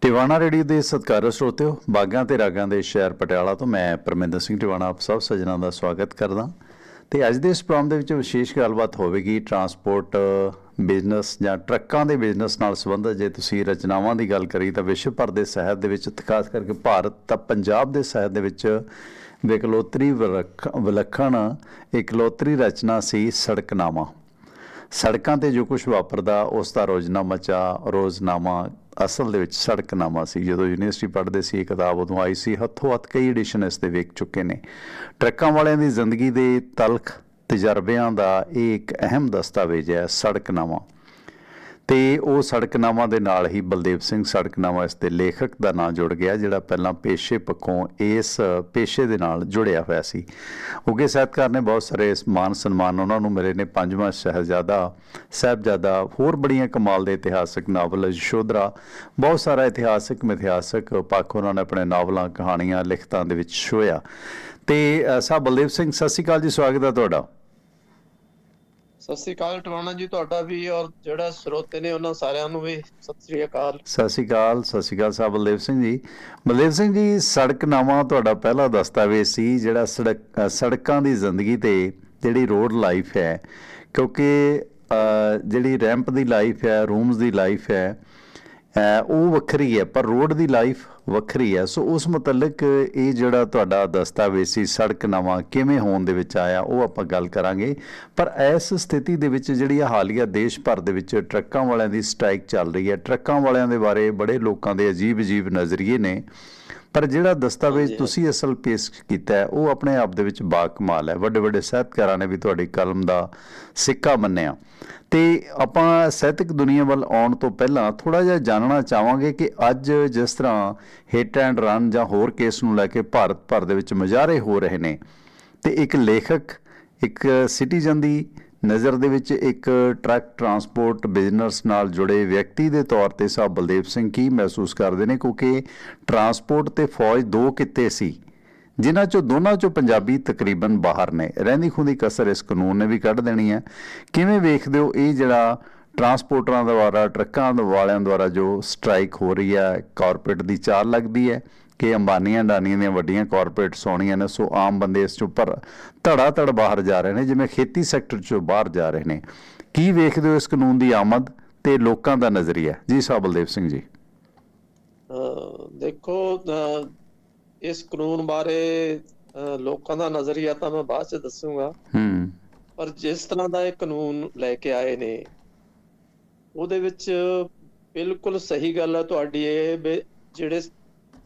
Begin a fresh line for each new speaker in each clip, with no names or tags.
Tiwana radio ਦੇ ਸਤਿਕਾਰ ਸਰੋਤਿਓ, ਬਾਗਾਂ ਤੇ ਰਾਗਾਂ ਦੇ ਸ਼ਹਿਰ ਪਟਿਆਲਾ ਤੋਂ ਮੈਂ ਪਰਮਿੰਦਰ ਸਿੰਘ ਟਿਵਾਣਾ, ਆਪ ਸਭ ਸੱਜਣਾਂ ਦਾ ਸਵਾਗਤ ਕਰਦਾ ਤੇ ਅੱਜ ਦੇ ਇਸ ਪ੍ਰੋਗਰਾਮ ਦੇ ਵਿੱਚ ਵਿਸ਼ੇਸ਼ ਗੱਲਬਾਤ ਹੋਵੇਗੀ ਟਰਾਂਸਪੋਰਟ ਬਿਜ਼ਨਸ ਜਾਂ ਟਰੱਕਾਂ ਦੇ ਬਿਜ਼ਨਸ ਨਾਲ ਸੰਬੰਧਿਤ। ਜੇ ਤੁਸੀਂ ਰਚਨਾਵਾਂ ਦੀ ਗੱਲ ਕਰੀ ਤਾਂ ਵਿਸ਼ਵ ਭਰ ਦੇ ਸਾਹਿਤ ਦੇ ਵਿੱਚ ਤੇ ਖਾਸ ਕਰਕੇ ਭਾਰਤ ਤਾਂ ਪੰਜਾਬ ਦੇ ਸਾਹਿਤ ਦੇ ਵਿੱਚ ਵਿਕਲੋਤਰੀ ਵਿਲੱਖ- ਵਿਲੱਖਣ, ਇਕਲੋਤਰੀ ਰਚਨਾ ਸੀ ਸੜਕਨਾਮਾ। ਸੜਕਾਂ ਤੇ ਜੋ ਕੁਝ ਵਾਪਰਦਾ, ਉਸ ਦਾ ਰੋਜ਼ਨਾਮਾ ਚਾ ਰੋਜ਼ਨਾਮਾ ਅਸਲ ਦੇ ਵਿੱਚ ਸੜਕਨਾਮਾ ਸੀ। ਜਦੋਂ ਯੂਨੀਵਰਸਿਟੀ ਪੜ੍ਹਦੇ ਸੀ, ਇਹ ਕਿਤਾਬ ਉਦੋਂ ਆਈ ਸੀ। ਹੱਥੋਂ ਹੱਥ ਕਈ ਐਡੀਸ਼ਨ ਇਸ 'ਤੇ ਵੇਖ ਚੁੱਕੇ ਨੇ। ਟਰੱਕਾਂ ਵਾਲਿਆਂ ਦੀ ਜ਼ਿੰਦਗੀ ਦੇ ਤਲਖ ਤਜਰਬਿਆਂ ਦਾ ਇਹ ਇੱਕ ਅਹਿਮ ਦਸਤਾਵੇਜ਼ ਹੈ, ਸੜਕਨਾਮਾ। ਤੇ ਉਹ ਸੜਕਨਾਮਾ ਦੇ ਨਾਲ ਹੀ ਬਲਦੇਵ ਸਿੰਘ ਸੜਕਨਾਮਾ ਇਸ ਦੇ ਲੇਖਕ ਦਾ ਨਾਮ ਜੁੜ ਗਿਆ ਜਿਹੜਾ ਪਹਿਲਾਂ ਪੇਸ਼ੇ ਪੱਖੋਂ ਇਸ ਪੇਸ਼ੇ ਦੇ ਨਾਲ ਜੁੜਿਆ ਹੋਇਆ ਸੀ। ਉਗੇ ਸਾਹਿਤਕਾਰ ਨੇ ਬਹੁਤ ਸਾਰੇ ਮਾਨ ਸਨਮਾਨ ਉਹਨਾਂ ਨੂੰ ਮਿਲੇ ਨੇ। ਪੰਜਵਾਂ ਸ਼ਹਿਜ਼ਾਦਾ ਸਾਹਿਬਜ਼ਾਦਾ ਹੋਰ ਬੜੀਆਂ ਕਮਾਲ ਦੇ ਇਤਿਹਾਸਕ ਨਾਵਲ ਯਸ਼ੋਧਰਾ ਬਹੁਤ ਸਾਰਾ ਇਤਿਹਾਸਕ ਮਿਥਿਹਾਸਕ ਪੱਖ ਉਹਨਾਂ ਨੇ ਆਪਣੇ ਨਾਵਲਾਂ ਕਹਾਣੀਆਂ ਲਿਖਤਾਂ ਦੇ ਵਿੱਚ ਛੋਇਆ ਤੇ ਅ, ਸਾਹਿਬ ਬਲਦੇਵ ਸਿੰਘ ਸਤਿ ਸ਼੍ਰੀ ਅਕਾਲ ਜੀ ਸਵਾਗਤ ਹੈ ਤੁਹਾਡਾ।
ਸਤਿ ਸ੍ਰੀ ਅਕਾਲ ਟਵਾਣਾ ਜੀ, ਤੁਹਾਡਾ ਵੀ ਔਰ ਜਿਹੜਾ ਸਰੋਤੇ ਨੇ ਉਹਨਾਂ ਸਾਰਿਆਂ ਨੂੰ ਵੀ ਸਤਿ ਸ੍ਰੀ ਅਕਾਲ।
ਸਤਿ ਸ਼੍ਰੀ ਅਕਾਲ, ਸਤਿ ਸ਼੍ਰੀ ਅਕਾਲ ਸਾਹਿਬ ਬਲਦੇਵ ਸਿੰਘ ਜੀ। ਬਲਦੇਵ ਸਿੰਘ ਜੀ, ਸੜਕ ਸੜਕਨਾਮਾ ਤੁਹਾਡਾ ਪਹਿਲਾ ਦਸਤਾਵੇਜ਼ ਸੀ, ਜਿਹੜਾ ਸੜਕ ਸੜਕਾਂ ਦੀ ਜ਼ਿੰਦਗੀ ਤੇ ਜਿਹੜੀ ਰੋਡ ਲਾਈਫ ਹੈ, ਕਿਉਂਕਿ ਜਿਹੜੀ ਰੈਂਪ ਦੀ ਲਾਈਫ ਹੈ ਰੂਮਸ ਦੀ ਲਾਈਫ ਹੈ ਉਹ ਵੱਖਰੀ ਹੈ, ਪਰ ਰੋਡ ਦੀ ਲਾਈਫ ਵੱਖਰੀ ਹੈ। ਸੋ ਉਸ ਮੁਤਲਕ ਇਹ ਜਿਹੜਾ ਤੁਹਾਡਾ ਦਸਤਾਵੇਜ਼ ਸੀ ਸੜਕਨਾਮਾ ਕਿਵੇਂ ਹੋਣ ਦੇ ਵਿੱਚ ਆਇਆ ਉਹ ਆਪਾਂ ਗੱਲ ਕਰਾਂਗੇ। ਪਰ ਇਸ ਸਥਿਤੀ ਦੇ ਵਿੱਚ ਜਿਹੜੀ ਆ ਹਾਲੀਆ ਦੇਸ਼ ਭਰ ਦੇ ਵਿੱਚ ਟਰੱਕਾਂ ਵਾਲਿਆਂ ਦੀ ਸਟ੍ਰਾਈਕ ਚੱਲ ਰਹੀ ਹੈ। ਟਰੱਕਾਂ ਵਾਲਿਆਂ ਦੇ ਬਾਰੇ ਬੜੇ ਲੋਕਾਂ ਦੇ ਅਜੀਬ-ਅਜੀਬ ਨਜ਼ਰੀਏ ਨੇ। ਪਰ ਜਿਹੜਾ ਦਸਤਾਵੇਜ਼ ਤੁਸੀਂ ਅਸਲ ਪੇਸ਼ ਕੀਤਾ ਹੈ ਉਹ ਆਪਣੇ ਆਪ ਦੇ ਵਿੱਚ ਬਾਕਮਾਲ ਹੈ। ਵੱਡੇ ਵੱਡੇ ਸਾਹਿਤਕਾਰਾਂ ਨੇ ਵੀ ਤੁਹਾਡੀ ਕਲਮ ਦਾ ਸਿੱਕਾ ਮੰਨਿਆ। ਤੇ ਆਪਾਂ ਸਾਹਿਤਕ ਦੁਨੀਆ ਵੱਲ ਆਉਣ ਤੋਂ ਪਹਿਲਾਂ ਥੋੜਾ ਜਿਹਾ ਜਾਣਨਾ ਚਾਹਾਂਗੇ ਕਿ ਅੱਜ ਜਿਸ ਤਰ੍ਹਾਂ ਹਿੱਟ ਐਂਡ ਰਨ ਜਾਂ ਹੋਰ ਕੇਸ ਨੂੰ ਲੈ ਕੇ ਭਾਰਤ ਭਰ ਦੇ ਵਿੱਚ ਮੁਜ਼ਾਹਰੇ ਹੋ ਰਹੇ ਨੇ। ਤੇ ਇੱਕ ਲੇਖਕ, ਇੱਕ ਸਿਟੀਜ਼ਨ ਦੀ ਨਜ਼ਰ ਦੇ ਵਿੱਚ ਇੱਕ ਟਰੱਕ ਟਰਾਂਸਪੋਰਟ ਬਿਜ਼ਨਸ ਨਾਲ ਜੁੜੇ ਵਿਅਕਤੀ ਦੇ ਤੌਰ ਤੇ ਸਾਹਿਬ ਬਲਦੇਵ ਸਿੰਘ ਕੀ ਮਹਿਸੂਸ ਕਰਦੇ ਨੇ? ਕਿਉਂਕਿ ਟਰਾਂਸਪੋਰਟ ਤੇ ਫੌਜ ਦੋ ਕਿੱਤੇ ਸੀ, ਜਿਨ੍ਹਾਂ ਚੋਂ ਦੋਨਾਂ ਚੋਂ ਪੰਜਾਬੀ ਤਕਰੀਬਨ ਬਾਹਰ ਨੇ। ਰਹਿੰਦੀ ਖੁੰਦੀ ਕਸਰ ਇਸ ਕਾਨੂੰਨ ਨੇ ਵੀ ਕੱਢ ਦੇਣੀ ਹੈ। ਕਿਵੇਂ ਵੇਖਦੇ ਹੋ ਇਹ ਜਿਹੜਾ ਟਰਾਂਸਪੋਰਟਰਾਂ ਦੁਆਰਾ ਟਰੱਕਾਂ ਵਾਲਿਆਂ ਦੁਆਰਾ ਜੋ ਸਟ੍ਰਾਈਕ ਹੋ ਰਹੀ ਹੈ ਕਾਰਪੋਰੇਟ ਦੀ ਚਾਲ ਲੱਗਦੀ ਹੈ ਕਿ ਅੰਬਾਨੀਆਂ ਡਾਨੀਆਂ ਦੀਆਂ ਵੱਡੀਆਂ ਕਾਰਪੋਰੇਟ ਸੋਹਣੀਆਂ ਨੇ ਸੋ ਆਮ ਬੰਦੇ ਇਸ ਚੋਂ ਪਰ ਧੜਾ ਧੜ ਬਾਹਰ ਜਾ ਰਹੇ ਨੇ ਜਿਵੇਂ ਖੇਤੀ ਸੈਕਟਰ ਚੋਂ ਬਾਹਰ ਜਾ ਰਹੇ ਨੇ। ਕੀ ਵੇਖਦੇ ਹੋ ਇਸ ਕਾਨੂੰਨ ਦੀ ਆਮਦ ਤੇ ਲੋਕਾਂ ਦਾ ਨਜ਼ਰੀਆ? ਜੀ ਸਾਹਿਬ ਬਲਦੇਵ ਸਿੰਘ ਜੀ।
ਦੇਖੋ ਇਸ ਕਾਨੂੰਨ ਬਾਰੇ ਲੋਕਾਂ ਦਾ ਨਜ਼ਰੀਆ ਤਾਂ ਮੈਂ ਬਾਅਦ ਚ ਦੱਸੂਗਾ।
ਹੂੰ।
ਪਰ ਜਿਸ ਤਰ੍ਹਾਂ ਦਾ ਇਹ ਕਾਨੂੰਨ ਲੈ ਕੇ ਆਏ ਨੇ ਉਹਦੇ ਵਿੱਚ ਬਿਲਕੁਲ ਸਹੀ ਗੱਲ ਹੈ ਤੁਹਾਡੀ ਇਹ ਜਿਹੜੇ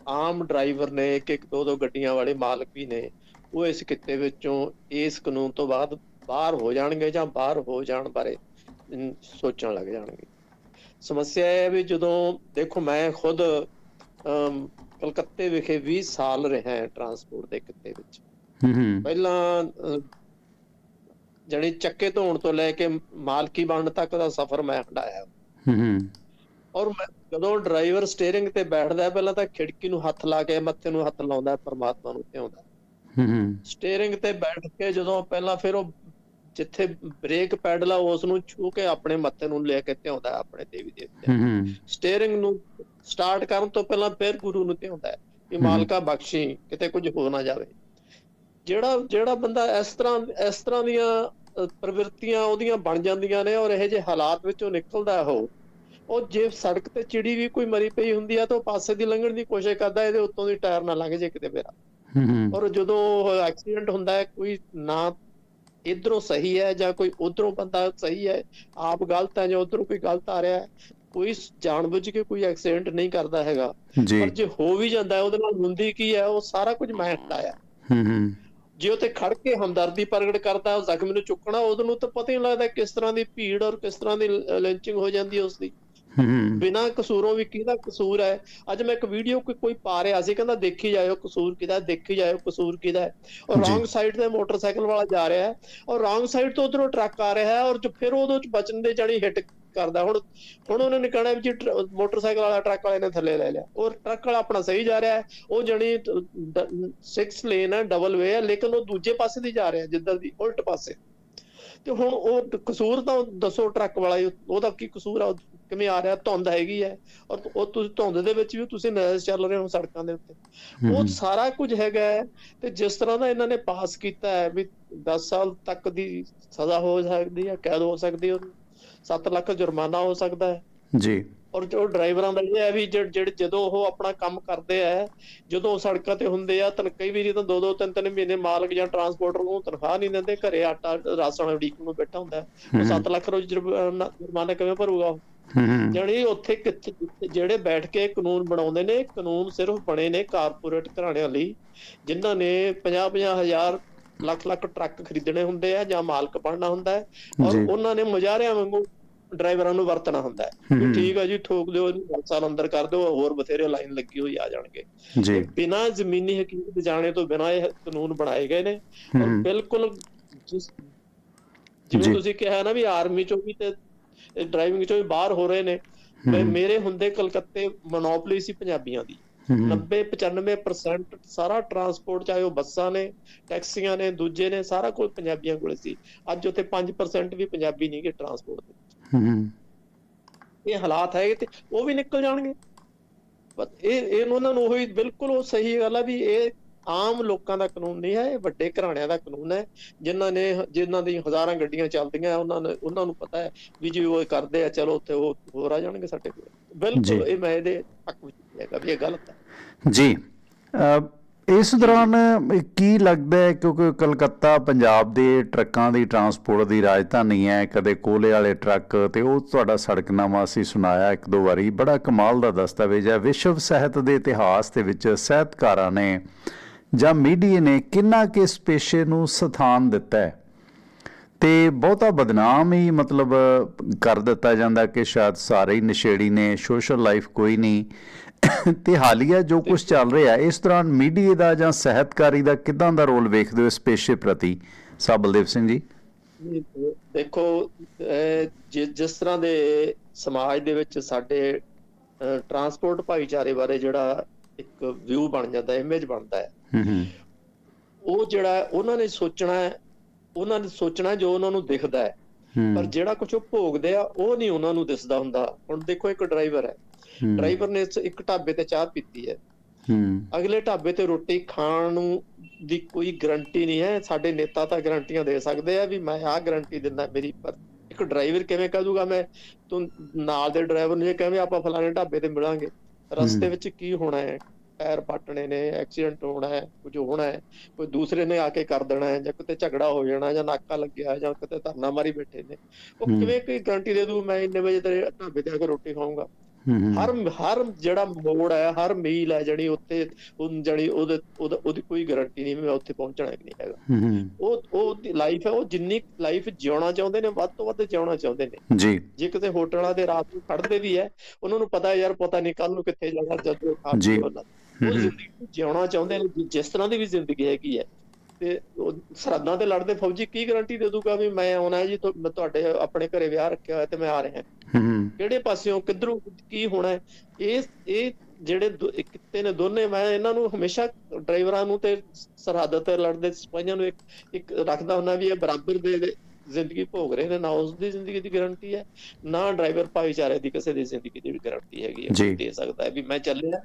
ਆਮ ਡਰਾਈਵਰ ਨੇ ਇੱਕ ਇੱਕ ਦੋ ਦੋ ਗੱਡੀਆਂ ਵਾਲੇ ਮਾਲਕ ਵੀ ਨੇ ਉਹ ਇਸ ਕਿੱਤੇ ਵਿੱਚੋਂ ਇਸ ਕਾਨੂੰਨ ਤੋਂ ਬਾਅਦ ਬਾਹਰ ਹੋ ਜਾਣਗੇ ਜਾਂ ਬਾਹਰ ਹੋ ਜਾਣ ਬਾਰੇ ਸੋਚਣ ਲੱਗ ਜਾਣਗੇ। ਸਮੱਸਿਆ ਇਹ ਹੈ ਵੀ ਜਦੋਂ ਦੇਖੋ ਮੈਂ ਖੁਦ ਕਲਕੱਤੇ ਵਿਖੇ 20 ਸਾਲ ਰਿਹਾ ਹਾਂ ਟਰਾਂਸਪੋਰਟ ਦੇ ਕਿੱਤੇ ਵਿੱਚ।
ਹੂੰ ਹੂੰ।
ਪਹਿਲਾਂ ਜਾਣੀ ਚੱਕੇ ਧੋਣ ਤੋਂ ਲੈ ਕੇ ਮਾਲਕੀ ਬਣਨ ਤੱਕ ਦਾ ਸਫ਼ਰ ਮੈਂ ਹੰਡਾਇਆ
ਹੂੰ ਹੂੰ।
ਔਰ ਮੈਂ ਜਦੋਂ ਡਰਾਈਵਰ ਸਟੀਅਰਿੰਗ ਤੇ ਬੈਠਦਾ ਪਹਿਲਾਂ ਤਾਂ ਖਿੜਕੀ ਨੂੰ ਹੱਥ ਲਾ ਕੇ ਮੱਥੇ ਨੂੰ ਹੱਥ ਲਾਉਂਦਾ ਪਰਮਾਤਮਾ ਨੂੰ ਧਿਆਉਂਦਾ ਹੈ। ਸਟੀਅਰਿੰਗ ਤੇ ਬੈਠ ਕੇ ਜਦੋਂ ਪਹਿਲਾਂ ਫਿਰ ਉਹ ਜਿੱਥੇ ਬ੍ਰੇਕ ਪੈਡਲ ਆ ਉਸ ਨੂੰ ਛੂ ਕੇ ਆਪਣੇ ਮੱਥੇ ਨੂੰ ਲੈ ਕੇ ਧਿਆਉਂਦਾ ਆਪਣੇ ਦੇਵੀ ਦੇਵਤੇ
ਹੂੰ ਹੂੰ।
ਸਟੀਅਰਿੰਗ ਨੂੰ ਸਟਾਰਟ ਕਰਨ ਤੋਂ ਪਹਿਲਾਂ ਫਿਰ ਗੁਰੂ ਨੂੰ ਧਿਆਉਂਦਾ ਕਿ। ਮਾਲਕਾ ਬਖਸ਼ੀ ਕਿਤੇ ਕੁਝ ਹੋ ਨਾ ਜਾਵੇ। ਜਿਹੜਾ ਜਿਹੜਾ ਬੰਦਾ ਇਸ ਤਰ੍ਹਾਂ ਇਸ ਤਰ੍ਹਾਂ ਦੀਆਂ ਪ੍ਰਵਿਰਤੀਆਂ ਉਹਦੀਆਂ ਬਣ ਜਾਂਦੀਆਂ ਨੇ ਔਰ ਇਹੋ ਜਿਹੇ ਹਾਲਾਤ ਵਿੱਚੋਂ ਨਿਕਲਦਾ ਉਹ। ਉਹ ਜੇ ਸੜਕ ਤੇ ਚਿੜੀ ਵੀ ਕੋਈ ਮਰੀ ਪਈ ਹੁੰਦੀ ਆ ਤਾਂ ਉਹ ਪਾਸੇ ਦੀ ਲੰਘਣ ਦੀ ਕੋਸ਼ਿਸ਼ ਕਰਦਾ ਇਹਦੇ ਉੱਤੋਂ ਦੀ ਟਾਇਰ ਨਾ ਲੰਘ ਜੇ ਕਿਤੇ ਮੇਰਾ। ਔਰ ਜਦੋਂ ਐਕਸੀਡੈਂਟ ਹੁੰਦਾ ਹੈ ਕੋਈ ਨਾ ਇਧਰੋਂ ਸਹੀ ਹੈ ਜਾਂ ਕੋਈ ਉਧਰੋਂ ਬੰਦਾ ਸਹੀ ਹੈ ਆਪ ਗਲਤ ਹੈ ਜਾਂ ਉਧਰੋਂ ਕੋਈ ਗਲਤ ਆ ਰਿਹਾ ਹੈ ਕੋਈ ਜਾਣਬੁੱਝ ਕੇ ਕੋਈ ਐਕਸੀਡੈਂਟ ਨਹੀਂ ਕਰਦਾ ਹੈਗਾ। ਪਰ ਜੇ ਹੋ ਵੀ ਜਾਂਦਾ ਹੈ ਉਹਦੇ ਨਾਲ ਹੁੰਦੀ ਕੀ ਹੈ ਉਹ ਸਾਰਾ ਕੁਝ ਮੈਂ ਹਟਾਇਆ।
ਹੂੰ ਹੂੰ।
ਜੇ ਉਹ ਤੇ ਖੜ ਕੇ ਹਮਦਰਦੀ ਪ੍ਰਗਟ ਕਰਦਾ ਉਹ ਜ਼ਖਮੀ ਨੂੰ ਚੁੱਕਣਾ ਉਹਨੂੰ ਨੂੰ ਤਾਂ ਪਤਾ ਹੀ ਨਹੀਂ ਲੱਗਦਾ ਕਿਸ ਤਰ੍ਹਾਂ ਦੀ ਭੀੜ ਔਰ ਕਿਸ ਤਰ੍ਹਾਂ ਦੀ ਲਿੰਚਿੰਗ ਹੋ ਜਾਂਦੀ ਹੈ ਉਸ ਦੀ ਬਿਨਾਂ ਕਸੂਰੋਂ ਵੀ ਕਿਹਦਾ ਕਸੂਰ ਹੈ? ਅੱਜ ਮੈਂ ਇੱਕ ਵੀਡੀਓ ਕੋਈ ਕੋਈ ਪਾ ਰਿਹਾ ਸੀ ਕਹਿੰਦਾ ਦੇਖੀ ਜਾਇਓ ਕਸੂਰ ਕਿਹਦਾ ਦੇਖੀ ਜਾਇਓ ਕਸੂਰ ਕਿਹਦਾ ਹੈ। ਔਰ। ਰੋਂਗ ਸਾਈਡ ਤੇ ਮੋਟਰਸਾਈਕਲ ਵਾਲਾ ਜਾ ਰਿਹਾ ਹੈ। ਔਰ ਰੋਂਗ ਸਾਈਡ ਤੋਂ ਉਧਰੋਂ ਟਰੱਕ ਆ ਰਿਹਾ ਹੈ ਔਰ ਜੋ ਫਿਰ ਉਹਦੇ ਚ ਬਚਣ ਦੇ ਜਾਣੀ ਹਿੱਟ ਕਰਦਾ। ਹੁਣ ਹੁਣ ਉਹਨਾਂ ਨੇ ਕਹਿਣਾ ਵੀ ਮੋਟਰਸਾਈਕਲ ਵਾਲਾ ਟਰੱਕ ਵਾਲੇ ਨੇ ਥੱਲੇ ਲੈ ਲਿਆ। ਔਰ ਟਰੱਕ ਵਾਲਾ ਆਪਣਾ ਸਹੀ ਜਾ ਰਿਹਾ ਹੈ। ਉਹ ਜਣੀ 6 ਲੇਨ ਹੈ ਡਬਲ ਵੇ ਹੈ ਲੇਕਿਨ ਉਹ ਦੂਜੇ ਪਾਸੇ ਦੀ ਜਾ ਰਿਹਾ ਜਿੱਧਰ ਦੀ ਉਲਟ ਪਾਸੇ। ਤੇ ਹੁਣ ਉਹ ਕਸੂਰ ਤਾਂ ਦੱਸੋ ਟਰੱਕ ਵਾਲਾ ਉਹਦਾ ਕੀ ਕਸੂਰ ਆ? ਉਹ ਕਿਵੇਂ ਆ ਰਿਹਾ? ਧੁੰਦ ਹੈਗੀ ਹੈ। ਔਰ ਉਹ ਤੁਸੀਂ ਧੁੰਦ ਦੇ ਵਿੱਚ ਵੀ ਤੁਸੀਂ ਨੈਸ ਚੱਲ ਰਹੇ ਹੋ ਸੜਕਾਂ ਦੇ ਉੱਤੇ। ਉਹ ਸਾਰਾ ਕੁਝ ਹੈਗਾ ਹੈ। ਤੇ ਜਿਸ ਤਰ੍ਹਾਂ ਦਾ ਇਹਨਾਂ ਨੇ ਪਾਸ ਕੀਤਾ ਹੈ ਵੀ 10 ਸਾਲ ਤੱਕ ਦੀ ਸਜ਼ਾ ਹੋ ਸਕਦੀ ਹੈ ਕੈਦ ਹੋ ਸਕਦੀ ਹੈ 7 ਲੱਖ ਜੁਰਮਾਨਾ ਹੋ ਸਕਦਾ ਹੈ।
ਜੀ।
ਔਰ ਜੋ ਡਰਾਈਵਰਾਂ ਦਾ ਇਹ ਹੈ ਵੀ ਜਿਹੜੇ ਜਦੋਂ ਉਹ ਆਪਣਾ ਕੰਮ ਕਰਦੇ ਆ ਜਦੋਂ ਸੜਕਾਂ ਤੇ ਹੁੰਦੇ ਆ ਤਾਂ ਕਈ ਵਾਰੀ ਤਾਂ ਦੋ ਦੋ ਤਿੰਨ ਤਿੰਨ ਮਹੀਨੇ ਮਾਲਕ ਜਾਂ ਟਰਾਂਸਪੋਰਟਰ ਨੂੰ ਤਨਖਾਹ ਨਹੀਂ ਦਿੰਦੇ ਘਰੇ ਆਟਾ ਰਾਸ਼ਨ ਉਡੀਕ ਨੂੰ ਬੈਠਾ ਹੁੰਦਾ। ਉਹ
ਹਮ,
7 ਲੱਖ ਰੋਜ਼ ਜੁਰਮਾਨਾ ਕਿਵੇਂ ਭਰੂਗਾ ਜਾਣੀ ਉੱਥੇ ਜਿਹੜੇ ਬੈਠ ਕੇ ਕਾਨੂੰਨ ਬਣਾਉਂਦੇ ਨੇ ਕਾਨੂੰਨ ਸਿਰਫ ਬਣੇ ਨੇ ਕਾਰਪੋਰੇਟ ਘਰਾਣਿਆਂ ਲਈ ਜਿਨ੍ਹਾਂ ਨੇ 50 50 ਹਜ਼ਾਰ ਲੱਖ ਲੱਖ ਟਰੱਕ ਖਰੀਦਣੇ ਹੁੰਦੇ ਆ ਜਾਂ ਮਾਲਕ ਬਣਨਾ ਹੁੰਦਾ ਹੈ ਔਰ। ਉਹਨਾਂ ਨੇ ਮੁਜ਼ਾਹਰਿਆਂ ਵਾਂਗੂ ਡਰਾਈਵਰਾਂ ਨੂੰ ਵਰਤਣਾ ਹੁੰਦਾ ਹੈ। ਵੀ ਠੀਕ ਹੈ ਜੀ ਠੋਕ ਦਿਓ ਇਹਨੂੰ 10 ਸਾਲ ਅੰਦਰ ਕਰ ਦਿਓ ਹੋਰ ਬਥੇਰੇ ਲਾਈਨ ਲੱਗੀ ਹੋਈ ਆ ਜਾਣਗੇ।
ਜੀ।
ਬਿਨਾਂ ਜ਼ਮੀਨੀ ਹਕੀਕਤ ਜਾਣੇ ਤੋਂ ਬਿਨਾਂ ਇਹ ਕਾਨੂੰਨ ਬਣਾਏ ਗਏ ਨੇ। ਔਰ ਬਿਲਕੁਲ। ਜਿਵੇਂ ਤੁਸੀਂ ਕਿਹਾ ਨਾ ਵੀ ਆਰਮੀ ਚੋਂ ਵੀ ਤੇ ਡਰਾਈਵਿੰਗ ਚੋਂ ਵੀ ਬਾਹਰ ਹੋ ਰਹੇ ਨੇ। ਮੇਰੇ ਹੁੰਦੇ ਕਲਕੱਤੇ ਮੋਨੋਪੋਲੀ ਸੀ ਪੰਜਾਬੀਆਂ ਦੀ।
ਹਮ,
90 95% ਸਾਰਾ ਟਰਾਂਸਪੋਰਟ ਚਾਹੇ ਉਹ ਬੱਸਾਂ ਨੇ ਟੈਕਸੀਆਂ ਨੇ ਦੂਜੇ ਨੇ ਸਾਰਾ ਕੁਝ ਪੰਜਾਬੀਆਂ ਕੋਲੇ ਸੀ। ਅੱਜ ਉੱਥੇ 5% ਵੀ ਪੰਜਾਬੀ ਨਹੀਂ ਗੇ ਟਰਾਂਸਪੋਰਟ ਦੇ
ਹਮ,
ਇਹ ਹਾਲਾਤ ਹੈਗੇ ਤੇ ਉਹ ਵੀ ਨਿਕਲ ਜਾਣਗੇ। ਪਰ ਇਹ ਇਹ ਉਹਨਾਂ ਨੂੰ ਉਹੀ ਬਿਲਕੁਲ ਉਹ ਸਹੀ ਗੱਲ ਆ ਵੀ ਇਹ ਆਮ ਲੋਕਾਂ ਦਾ ਕਾਨੂੰਨ ਨਹੀਂ ਹੈ ਇਹ ਵੱਡੇ ਘਰਾਣਿਆਂ ਦਾ ਕਾਨੂੰਨ ਹੈ। ਜਿਨ੍ਹਾਂ ਨੇ ਜਿਨ੍ਹਾਂ ਦੀ ਹਜ਼ਾਰਾਂ ਗੱਡੀਆਂ ਚੱਲਦੀਆਂ ਉਹਨਾਂ ਨੇ ਉਹਨਾਂ ਨੂੰ ਪਤਾ ਹੈ ਵੀ ਜੇ ਉਹ ਕਰਦੇ ਆ ਚਲੋ ਉੱਥੇ ਉਹ ਹੋਰ ਆ ਜਾਣਗੇ ਸਾਡੇ ਕੋਲ। ਬਿਲਕੁਲ ਇਹ ਮੈਂ ਇਹਦੇ ਹੱਕ ਵਿੱਚ ਹੈਗਾ ਵੀ ਇਹ ਗਲਤ ਹੈ।
ਜੀ। ਇਸ ਦੌਰਾਨ ਕੀ ਲੱਗਦਾ ਹੈ ਕਿਉਂਕਿ ਕਲਕੱਤਾ ਪੰਜਾਬ ਦੇ ਟਰੱਕਾਂ ਦੀ ਟਰਾਂਸਪੋਰਟ ਦੀ ਰਾਜਧਾਨੀ ਹੈ, ਕਦੇ ਕੋਲੇ ਵਾਲੇ ਟਰੱਕ ਤੇ ਉਹ ਤੁਹਾਡਾ ਸੜਕਨਾਮਾ ਅਸੀਂ ਸੁਣਾਇਆ ਇੱਕ ਦੋ ਵਾਰੀ। ਬੜਾ ਕਮਾਲ ਦਾ ਦਸਤਾਵੇਜ਼ ਹੈ। ਵਿਸ਼ਵ ਸਾਹਿਤ ਦੇ ਇਤਿਹਾਸ ਦੇ ਵਿੱਚ ਸਾਹਿਤਕਾਰਾਂ ਨੇ ਜਾਂ ਮੀਡੀਆ ਨੇ ਕਿੰਨਾ ਕਿ ਇਸ ਪੇਸ਼ੇ ਨੂੰ ਸਥਾਨ ਦਿੱਤਾ ਹੈ। ਤੇ ਬਹੁਤਾ ਬਦਨਾਮ ਹੀ ਮਤਲਬ ਕਰ ਦਿੱਤਾ ਜਾਂਦਾ ਕਿ ਸ਼ਾਇਦ ਸਾਰੇ ਹੀ ਨਸ਼ੇੜੀ ਨੇ, ਸੋਸ਼ਲ ਲਾਈਫ ਕੋਈ ਨਹੀਂ। ਤੇ ਹਾਲੀਆ ਜੋ ਕੁਝ ਚੱਲ ਰਿਹਾ ਇਸ ਦੌਰਾਨ ਮੀਡੀਆ ਦਾ ਜਾਂ ਸਾਹਿਤਕਾਰੀ ਦਾ ਕਿਦਾਂ ਦਾ ਰੋਲ ਵੇਖਦੇ ਹੋ ਇਸ ਪੇਸ਼ੇ ਪ੍ਰਤੀ? ਸਾਹਿਬ ਬਲਦੇਵ ਸਿੰਘ ਜੀ।
ਦੇਖੋ ਜਿਸ ਤਰ੍ਹਾਂ ਦੇ ਸਮਾਜ ਦੇ ਵਿੱਚ ਸਾਡੇ ਟਰਾਂਸਪੋਰਟ ਭਾਈਚਾਰੇ ਬਾਰੇ ਜਿਹੜਾ ਇੱਕ ਵਿਊ ਬਣ ਜਾਂਦਾ ਇਮੇਜ ਬਣਦਾ ਹੈ।
ਹੂੰ ਹੂੰ।
ਉਹ ਜਿਹੜਾ ਉਹਨਾਂ ਨੇ ਸੋਚਣਾ ਹੈ ਉਹਨਾਂ ਨੇ ਸੋਚਣਾ ਜੋ ਉਹਨਾਂ ਨੂੰ ਦਿਖਦਾ ਹੈ। ਪਰ ਜਿਹੜਾ ਕੁਝ ਉਹ ਭੋਗਦੇ ਆ ਉਹ ਨਹੀਂ ਉਹਨਾਂ ਨੂੰ ਦਿਸਦਾ ਹੁੰਦਾ। ਹੁਣ ਦੇਖੋ ਇੱਕ ਡਰਾਈਵਰ ਹੂੰ, ਡਰਾਈਵਰ ਨੇ ਇੱਕ ਢਾਬੇ ਤੇ ਚਾਹ ਪੀਤੀ ਹੈ।
ਹੂੰ।
ਅਗਲੇ ਢਾਬੇ ਤੇ ਰੋਟੀ ਖਾਣ ਨੂੰ ਦੀ ਕੋਈ ਗਰੰਟੀ ਨਹੀਂ ਹੈ। ਸਾਡੇ ਨੇਤਾ ਤਾਂ ਗਰੰਟੀਆਂ ਦੇ ਸਕਦੇ ਆ ਵੀ ਮੈਂ ਆਹ ਗਰੰਟੀ ਦਿੰਦਾ ਮੇਰੀ ਪਰ ਇੱਕ ਡਰਾਈਵਰ ਕਿਵੇਂ ਕਹਿ ਦੂਗਾ ਮੈਂ ਤੂੰ ਨਾਲ ਦੇ ਡਰਾਈਵਰ ਨੂੰ ਜੇ ਕਹਵੇਂ ਆਪਾਂ ਫਲਾਣੇ ਢਾਬੇ ਤੇ ਮਿਲਾਂਗੇ। ਰਸਤੇ। ਵਿੱਚ ਕੀ ਹੋਣਾ ਹੈ? ਟਾਇਰ ਪਾਟਣੇ ਨੇ ਐਕਸੀਡੈਂਟ ਹੋਣਾ ਹੈ ਕੁਝ ਹੋਣਾ ਹੈ ਕੋਈ ਦੂਸਰੇ ਨੇ ਆ ਕੇ ਕਰ ਦੇਣਾ ਹੈ ਜਾਂ ਕਿਤੇ ਝਗੜਾ ਹੋ ਜਾਣਾ ਜਾਂ ਨਾਕਾ ਲੱਗਿਆ ਜਾਂ ਕਿਤੇ ਧਰਨਾ ਮਾਰੀ ਬੈਠੇ ਨੇ। ਉਹ। ਕਿਵੇਂ ਕੋਈ ਗਰੰਟੀ ਦੇ ਦੂ? ਮੈਂ ਇੰਨੇ ਵਜੇ ਤੇਰੇ ਢਾਬੇ ਤੇ ਆ ਕੇ ਰੋਟੀ ਖਾਊਂਗਾ। ਹਰ ਹਰ ਜਿਹੜਾ ਮੋੜ ਹੈ ਹਰ ਮੀਲ ਹੈ ਜਿਹੜੀ ਉੱਤੇ ਉਹ ਜਿਹੜੀ ਉਹਦੇ ਉਹਦਾ- ਕੋਈ ਗਾਰੰਟੀ ਨਹੀਂ ਮੈਂ ਉੱਥੇ ਪਹੁੰਚਣਾ ਕਿ ਨਹੀਂ ਹੈਗਾ। ਉਹ ਉਹ ਲਾਈਫ ਹੈ ਉਹ ਜਿੰਨੀ ਲਾਈਫ ਜਿਉਣਾ ਚਾਹੁੰਦੇ ਨੇ ਵੱਧ ਤੋਂ ਵੱਧ ਜਿਉਣਾ ਚਾਹੁੰਦੇ ਨੇ।
ਜੀ।
ਜੇ ਕਿਤੇ ਹੋਟਲਾਂ ਦੇ ਰਾਤ ਨੂੰ ਖੜਦੇ ਵੀ ਹੈ ਉਹਨਾਂ ਨੂੰ ਪਤਾ ਯਾਰ ਪਤਾ ਨਹੀਂ ਕੱਲ ਨੂੰ ਕਿੱਥੇ ਜਾਣਾ ਜਦੋਂ ਖਾ
ਜੀ।
ਪੀ ਉਹਨਾਂ
ਹੂੰ,
ਉਹ ਜ਼ਿੰਦਗੀ ਜਿਉਣਾ ਚਾਹੁੰਦੇ ਨੇ ਜਿਸ ਤਰ੍ਹਾਂ ਦੀ ਵੀ ਜ਼ਿੰਦਗੀ ਹੈਗੀ ਹੈ। ਤੇ ਉਹ ਸਰਹੱਦਾਂ ਤੇ ਲੜਦੇ ਫੌਜੀ ਕੀ ਗਾਰੰਟੀ ਦੇ ਦੂਗਾ ਵੀ ਮੈਂ ਆਉਣਾ ਜੀ ਤੁਹਾਡੇ ਆਪਣੇ ਘਰੇ ਵਿਆਹ ਰੱਖਿਆ ਹੋਇਆ ਤੇ ਮੈਂ ਆ ਰਿਹਾ ਕਿਹੜੇ ਪਾਸਿਓਂ ਕਿੱਧਰੋਂ ਕੀ ਹੋਣਾ ਇਹ ਇਹ ਜਿਹੜੇ ਕਿੱਤੇ ਨੇ ਦੋਨੇ ਮੈਂ ਇਹਨਾਂ ਨੂੰ ਹਮੇਸ਼ਾ ਡਰਾਈਵਰਾਂ ਨੂੰ ਤੇ ਸਰਹੱਦ ਤੇ ਲੜਦੇ ਸਿਪਾਹੀਆਂ ਨੂੰ ਇੱਕ ਇੱਕ ਰੱਖਦਾ ਹੁੰਦਾ ਵੀ ਇਹ ਬਰਾਬਰ ਦੇ ਜ਼ਿੰਦਗੀ ਭੋਗ ਰਹੇ ਨੇ ਨਾ ਉਸ ਦੀ ਜ਼ਿੰਦਗੀ ਦੀ ਗਾਰੰਟੀ ਹੈ ਨਾ ਡਰਾਈਵਰ ਭਾਈਚਾਰੇ ਦੀ ਕਿਸੇ ਦੀ ਜ਼ਿੰਦਗੀ ਦੀ ਵੀ ਗਾਰੰਟੀ ਹੈਗੀ ਹੈ ਦੇ ਸਕਦਾ ਹੈ ਵੀ ਮੈਂ ਚੱਲਿਆ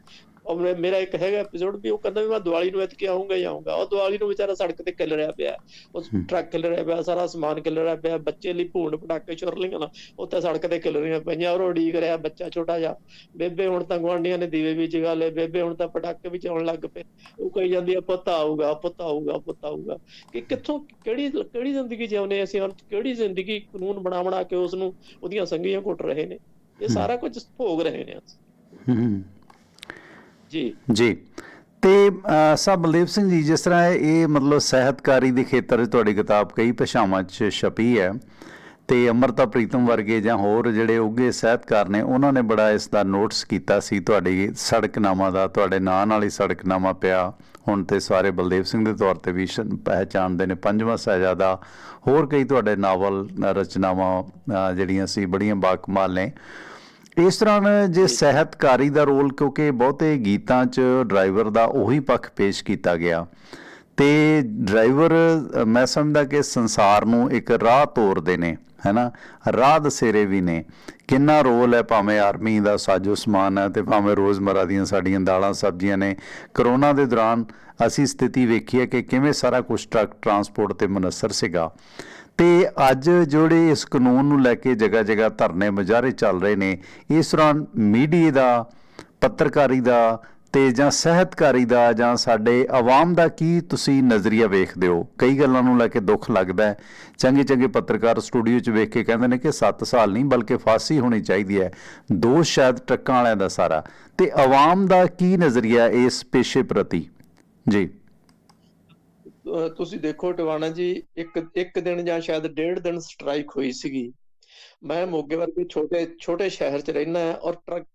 ਮੈਂ- ਮੇਰਾ ਇੱਕ ਹੈਗਾ ਐਪੀਸੋਡ ਵੀ ਉਹ ਕਹਿੰਦਾ ਵੀ ਮੈਂ ਦੀਵਾਲੀ ਨੂੰ ਇੱਥੇ ਆਉਂਗਾ ਹੀ ਆਉਂਗਾ ਉਹ ਦੀਵਾਲੀ ਨੂੰ ਵਿਚਾਰਾ ਸੜਕ ਤੇ ਕਿੱਲ ਰਿਹਾ ਪਿਆ। ਉਸ
ਹੂੰ।
ਟਰੱਕ ਕਿੱਲ ਰਿਹਾ ਪਿਆ ਸਾਰਾ ਸਮਾਨ ਕਿੱਲ ਰਿਹਾ ਪਿਆ ਬੱਚੇ ਲਈ ਭੂੰਡ ਪਟਾਕੇ ਚੁਰ ਲਈਆਂ ਨਾ ਉੱਥੇ ਸੜਕ ਤੇ ਕਿੱਲ ਰਹੀਆਂ ਪਈਆਂ। ਔਰ ਉਡੀਕ ਰਿਹਾ ਬੱਚਾ ਛੋਟਾ ਜਿਹਾ ਬੇਬੇ ਹੁਣ ਤਾਂ ਗੁਆਂਢੀਆਂ ਨੇ ਦੀਵੇ ਵੀ ਜਗਾ ਲਏ ਬੇਬੇ ਹੁਣ ਤਾਂ ਪਟਾਕੇ ਵੀ ਚਲਾਉਣ ਲੱਗ ਪਏ। ਉਹ ਕਹੀ ਜਾਂਦੀ ਆ ਪੁੱਤ ਆਊਗਾ ਪੁੱਤ ਆਊਗਾ ਪੁੱਤ ਆਊਗਾ। ਕਿ ਕਿੱਥੋਂ ਕਿਹੜੀ ਕਿਹੜੀ ਜ਼ਿੰਦਗੀ ਜਿਉਂਦੇ ਅਸੀਂ ਔਰ ਕਿਹੜੀ ਜ਼ਿੰਦਗੀ ਕਾਨੂੰਨ ਬਣਾ ਬਣਾ ਕੇ ਉਸ ਨੂੰ ਉਹਦੀਆਂ ਸੰਗੀਆਂ ਘੁੱਟ ਰਹੇ ਨੇ? ਇਹ ਸਾਰਾ ਕੁਝ ਭੋਗ ਰਹੇ ਨੇ ਅਸੀਂ। ਜੀ।
ਜੀ। ਤੇ ਅ, ਸਾਹਿਬ ਬਲਦੇਵ ਸਿੰਘ ਜੀ ਜਿਸ ਤਰ੍ਹਾਂ ਇਹ ਮਤਲਬ ਸਾਹਿਤਕਾਰੀ ਦੇ ਖੇਤਰ 'ਚ ਤੁਹਾਡੀ ਕਿਤਾਬ ਕਈ ਭਾਸ਼ਾਵਾਂ 'ਚ ਛਪੀ ਹੈ ਤੇ ਅਮਰਤਾ ਪ੍ਰੀਤਮ ਵਰਗੇ ਜਾਂ ਹੋਰ ਜਿਹੜੇ ਉੱਗੇ ਸਾਹਿਤਕਾਰ ਨੇ ਉਹਨਾਂ ਨੇ ਬੜਾ ਇਸ ਦਾ ਨੋਟਿਸ ਕੀਤਾ ਸੀ। ਤੁਹਾਡੀ ਸੜਕਨਾਮਾ ਦਾ ਤੁਹਾਡੇ ਨਾਂ ਨਾਲ ਹੀ ਸੜਕਨਾਮਾ ਪਿਆ। ਹੁਣ ਤੇ ਸਾਰੇ ਬਲਦੇਵ ਸਿੰਘ ਦੇ ਤੌਰ ਤੇ ਵੀ ਸ਼ਨ- ਪਹਿਚਾਣਦੇ ਨੇ। ਪੰਜਵਾਂ ਸਹਿਜਾਦਾ ਹੋਰ ਕਈ ਤੁਹਾਡੇ ਨਾਵਲ ਰਚਨਾਵਾਂ ਜਿਹੜੀਆਂ ਸੀ ਬੜੀਆਂ ਬਾਕਮਾਲ ਨੇ। ਇਸ ਤਰ੍ਹਾਂ ਜੇ ਸਾਹਿਤਕਾਰੀ ਦਾ ਰੋਲ ਕਿਉਂਕਿ ਬਹੁਤੇ ਗੀਤਾਂ 'ਚ ਡਰਾਈਵਰ ਦਾ ਉਹੀ ਪੱਖ ਪੇਸ਼ ਕੀਤਾ ਗਿਆ। ਤੇ ਡਰਾਈਵਰ ਮੈਂ ਸਮਝਦਾ ਕਿ ਸੰਸਾਰ ਨੂੰ ਇੱਕ ਰਾਹ ਤੋਰਦੇ ਨੇ ਹੈਨਾ? ਰਾਹ ਦਸੇਰੇ ਵੀ ਨੇ। ਕਿੰਨਾ ਰੋਲ ਹੈ ਭਾਵੇਂ ਆਰਮੀ ਦਾ ਸਾਜੋ ਸਮਾਨ ਹੈ ਤੇ ਭਾਵੇਂ ਰੋਜ਼ਮਰਾ ਦੀਆਂ ਸਾਡੀਆਂ ਦਾਲਾਂ ਸਬਜ਼ੀਆਂ ਨੇ। ਕਰੋਨਾ ਦੇ ਦੌਰਾਨ ਅਸੀਂ ਸਥਿਤੀ ਵੇਖੀ ਹੈ ਕਿ ਕਿਵੇਂ ਸਾਰਾ ਕੁਝ ਟਰੱਕ ਟਰਾਂਸਪੋਰਟ ਤੇ ਮਨਸਰ ਸੀਗਾ। ਤੇ ਅੱਜ ਜਿਹੜੇ ਇਸ ਕਾਨੂੰਨ ਨੂੰ ਲੈ ਕੇ ਜਗ੍ਹਾ ਜਗ੍ਹਾ ਧਰਨੇ ਮੁਜ਼ਾਹਰੇ ਚੱਲ ਰਹੇ ਨੇ, ਇਸ ਦੌਰਾਨ ਮੀਡੀਆ ਦਾ, ਪੱਤਰਕਾਰੀ ਦਾ ਤੇ ਜਾਂ ਸਹਿਤਕਾਰੀ ਦਾ ਜਾਂ ਸਾਡੇ ਆਵਾਮ ਦਾ ਕੀ ਤੁਸੀਂ ਨਜ਼ਰੀਆ ਵੇਖਦੇ ਹੋ? ਕਈ ਗੱਲਾਂ ਨੂੰ ਲੈ ਕੇ ਦੁੱਖ ਲੱਗਦਾ ਹੈ। ਚੰਗੇ ਚੰਗੇ ਪੱਤਰਕਾਰ ਸਟੂਡੀਓ 'ਚ ਵੇਖ ਕੇ ਕਹਿੰਦੇ ਨੇ ਕਿ 7 ਸਾਲ ਨਹੀਂ, ਬਲਕਿ ਫਾਂਸੀ ਹੋਣੀ ਚਾਹੀਦੀ ਹੈ। ਦੋਸ਼ ਸ਼ਾਇਦ ਟਰੱਕਾਂ ਵਾਲਿਆਂ ਦਾ ਸਾਰਾ। ਤੇ ਆਵਾਮ ਦਾ ਕੀ ਨਜ਼ਰੀਆ ਇਸ ਪੇਸ਼ੇ ਪ੍ਰਤੀ? ਜੀ।
ਤੁਸੀਂ ਦੇਖੋ ਟਿਵਾਣਾ ਜੀ, ਇੱਕ ਇੱਕ ਦਿਨ ਜਾਂ ਸ਼ਾਇਦ ਡੇਢ ਦਿਨ ਸਟ੍ਰਾਈਕ ਹੋਈ ਸੀਗੀ। ਮੈਂ ਮੋਗੇ ਵਰਗੇ ਛੋਟੇ ਛੋਟੇ ਸ਼ਹਿਰ 'ਚ ਰਹਿਣਾ ਹੈ ਔਰ ਟਰੱਕ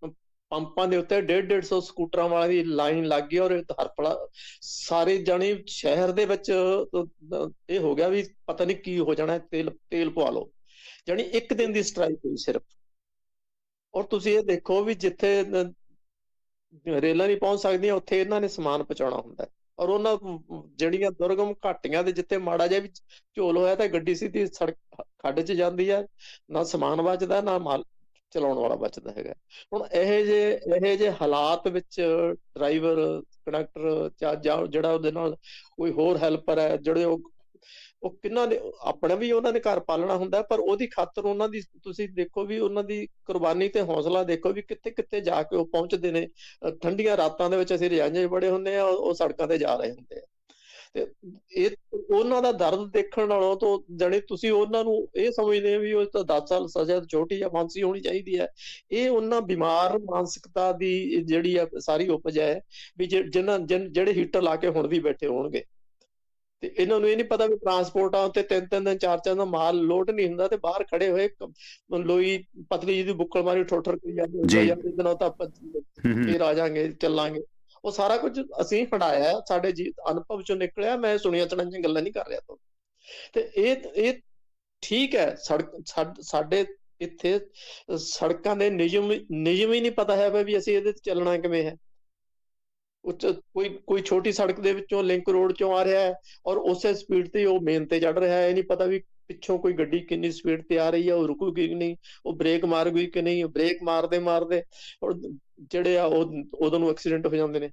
ਪੰਪਾਂ ਦੇ ਉੱਤੇ 1.5 150 ਸਕੂਟਰਾਂ ਵਾਲਿਆਂ ਦੀ ਲਾਈਨ ਲੱਗ ਗਈ ਔਰ ਇਹ ਹਰਪਲਾ ਸਾਰੇ ਜਾਣੇ ਸ਼ਹਿਰ ਦੇ ਵਿੱਚ, ਇਹ ਹੋ ਗਿਆ ਵੀ ਪਤਾ ਨਹੀਂ ਕੀ ਹੋ ਜਾਣਾ, ਤੇਲ ਤੇਲ ਪਵਾ ਲਓ। ਜਾਣੀ ਇੱਕ ਦਿਨ ਦੀ ਸਟ੍ਰਾਈਕ ਹੋਈ ਸਿਰਫ। ਔਰ ਤੁਸੀਂ ਇਹ ਦੇਖੋ ਵੀ ਜਿੱਥੇ ਰੇਲਾਂ ਨਹੀਂ ਪਹੁੰਚ ਸਕਦੀਆਂ, ਉੱਥੇ ਇਹਨਾਂ ਨੇ ਸਮਾਨ ਪਹੁੰਚਾਉਣਾ ਹੁੰਦਾ। ਹੈ ਔਰ ਉਹਨਾਂ ਜਿਹੜੀਆਂ ਦੁਰਗਮ ਘਾਟੀਆਂ ਦੇ ਜਿੱਥੇ ਮਾੜਾ ਜਿਹਾ ਵੀ ਝੋਲ ਹੋਇਆ ਤਾਂ ਗੱਡੀ ਸਿੱਧੀ ਸੜਕ ਖੱਡ 'ਚ ਜਾਂਦੀ ਹੈ ਨਾ ਸਮਾਨ ਬਚਦਾ, ਨਾ ਮਾਲ ਚਲਾਉਣ ਵਾਲਾ ਬਚਦਾ ਹੈਗਾ। ਹੁਣ ਇਹ ਜੇ ਇਹ ਜੇ ਹਾਲਾਤ ਵਿੱਚ ਡਰਾਈਵਰ, ਕੰਡਕਟਰ ਜਾਂ ਜਾਂ ਜਿਹੜਾ ਉਹਦੇ ਨਾਲ ਕੋਈ ਹੋਰ ਹੈਲਪਰ ਹੈ, ਜਿਹੜੇ ਉਹ ਉਹ ਕਿੰਨਾ ਨੇ, ਆਪਣਾ ਵੀ ਉਹਨਾਂ ਨੇ ਘਰ ਪਾਲਣਾ ਹੁੰਦਾ, ਪਰ ਉਹਦੀ ਖਾਤਰ ਉਹਨਾਂ ਦੀ, ਤੁਸੀਂ ਦੇਖੋ ਵੀ ਉਹਨਾਂ ਦੀ ਕੁਰਬਾਨੀ ਤੇ ਹੌਸਲਾ ਦੇਖੋ ਵੀ ਕਿੱਥੇ ਕਿੱਥੇ ਜਾ ਕੇ ਉਹ ਪਹੁੰਚਦੇ ਨੇ। ਠੰਡੀਆਂ ਰਾਤਾਂ ਦੇ ਵਿੱਚ ਅਸੀਂ ਰਜਾਈਆਂ ਬੜੇ ਹੁੰਦੇ ਆ ਉਹ ਸੜਕਾਂ ਤੇ ਜਾ ਰਹੇ ਹੁੰਦੇ ਆ। ਤੇ ਇਹ, ਉਹਨਾਂ ਦਾ ਦਰਦ ਦੇਖਣ ਨਾਲੋਂ ਤੋਂ ਜਾਣੀ ਤੁਸੀਂ ਉਹਨਾਂ ਨੂੰ ਇਹ ਸਮਝਦੇ ਵੀ ਉਹ ਤਾਂ 10 ਸਾਲ ਸਜ਼ਾ ਛੋਟੀ ਜਾਂ ਫਾਂਸੀ ਹੋਣੀ ਚਾਹੀਦੀ ਹੈ। ਇਹ ਉਹਨਾਂ ਬਿਮਾਰ ਮਾਨਸਿਕਤਾ ਦੀ ਜਿਹੜੀ ਆ ਸਾਰੀ ਉਪਜ ਹੈ, ਵੀ ਜਿ- ਜਿਨ੍ਹਾਂ, ਜਿਨ- ਜਿਹੜੇ ਹੀਟਰ ਲਾ ਕੇ ਹੁਣ ਵੀ ਬੈਠੇ ਹੋਣਗੇ। ਤੇ ਇਹਨਾਂ ਨੂੰ ਇਹ ਨਹੀਂ ਪਤਾ ਵੀ ਟਰਾਂਸਪੋਰਟਾਂ ਉੱਤੇ ਤਿੰਨ ਤਿੰਨ ਦਿਨ ਚਾਰ ਚਾਰ ਦਾ ਮਾਲ ਲੋਡ ਨਹੀਂ ਹੁੰਦਾ ਤੇ ਬਾਹਰ ਖੜੇ ਹੋਏ ਲੋਈ ਪਤਲੀ ਜਿਹੀ ਬੁੱਕਲ ਮਾਰੀ ਠੋਠਰ ਕਰੀ ਜਾਂਦੇ
ਜੀ।
ਇਹਦੇ ਨਾਲ ਤਾਂ ਫੇਰ ਆ ਜਾਾਂਗੇ ਚੱਲਾਂਗੇ। ਉਹ ਸਾਰਾ ਕੁਝ ਅਸੀਂ ਹੰਡਾਇਆ ਹੈ, ਸਾਡੇ ਜੀ ਅਨੁਭਵ ਚੋਂ ਨਿਕਲਿਆ ਮੈਂ ਸੁਣੀਆਂ ਚਣਾਈਆਂ ਗੱਲਾਂ ਨਹੀਂ ਕਰ ਰਿਹਾ ਤੋਂ। ਤੇ ਇਹ ਇਹ ਠੀਕ ਹੈ ਸੜਕ ਸਾਡ- ਇੱਥੇ ਸੜਕਾਂ ਦੇ ਨਿਯਮ ਨਿਯਮ ਹੀ ਨਹੀਂ ਪਤਾ ਹੈ ਵੀ ਅਸੀਂ ਇਹਦੇ ਤੇ ਚੱਲਣਾ ਕਿਵੇਂ ਹੈ। ਕੋਈ ਕੋਈ ਛੋਟੀ ਸੜਕ ਦੇ ਵਿੱਚੋਂ ਲਿੰਕ ਰੋਡ ਚੋਂ ਆ ਰਿਹਾ ਹੈ ਔਰ ਉਸੇ ਸਪੀਡ ਤੇ ਉਹ ਮੇਨ ਤੇ ਚੜ ਰਿਹਾ ਹੈ, ਇਹ ਨਹੀਂ ਪਤਾ ਵੀ ਪਿੱਛੋਂ ਕੋਈ ਗੱਡੀ ਕਿੰਨੀ ਸਪੀਡ ਤੇ ਆ ਰਹੀ ਹੈ, ਉਹ ਰੁਕੂਗੀ ਕਿ ਨਹੀਂ, ਉਹ ਬ੍ਰੇਕ ਮਾਰੂਗੀ ਕਿ ਨਹੀਂ ਬ੍ਰੇਕ ਮਾਰਦੇ ਮਾਰਦੇ ਔਰ ਜਿਹੜੇ ਆ ਉਹ ਉਦੋਂ ਨੂੰ ਐਕਸੀਡੈਂਟ ਹੋ ਜਾਂਦੇ ਨੇ।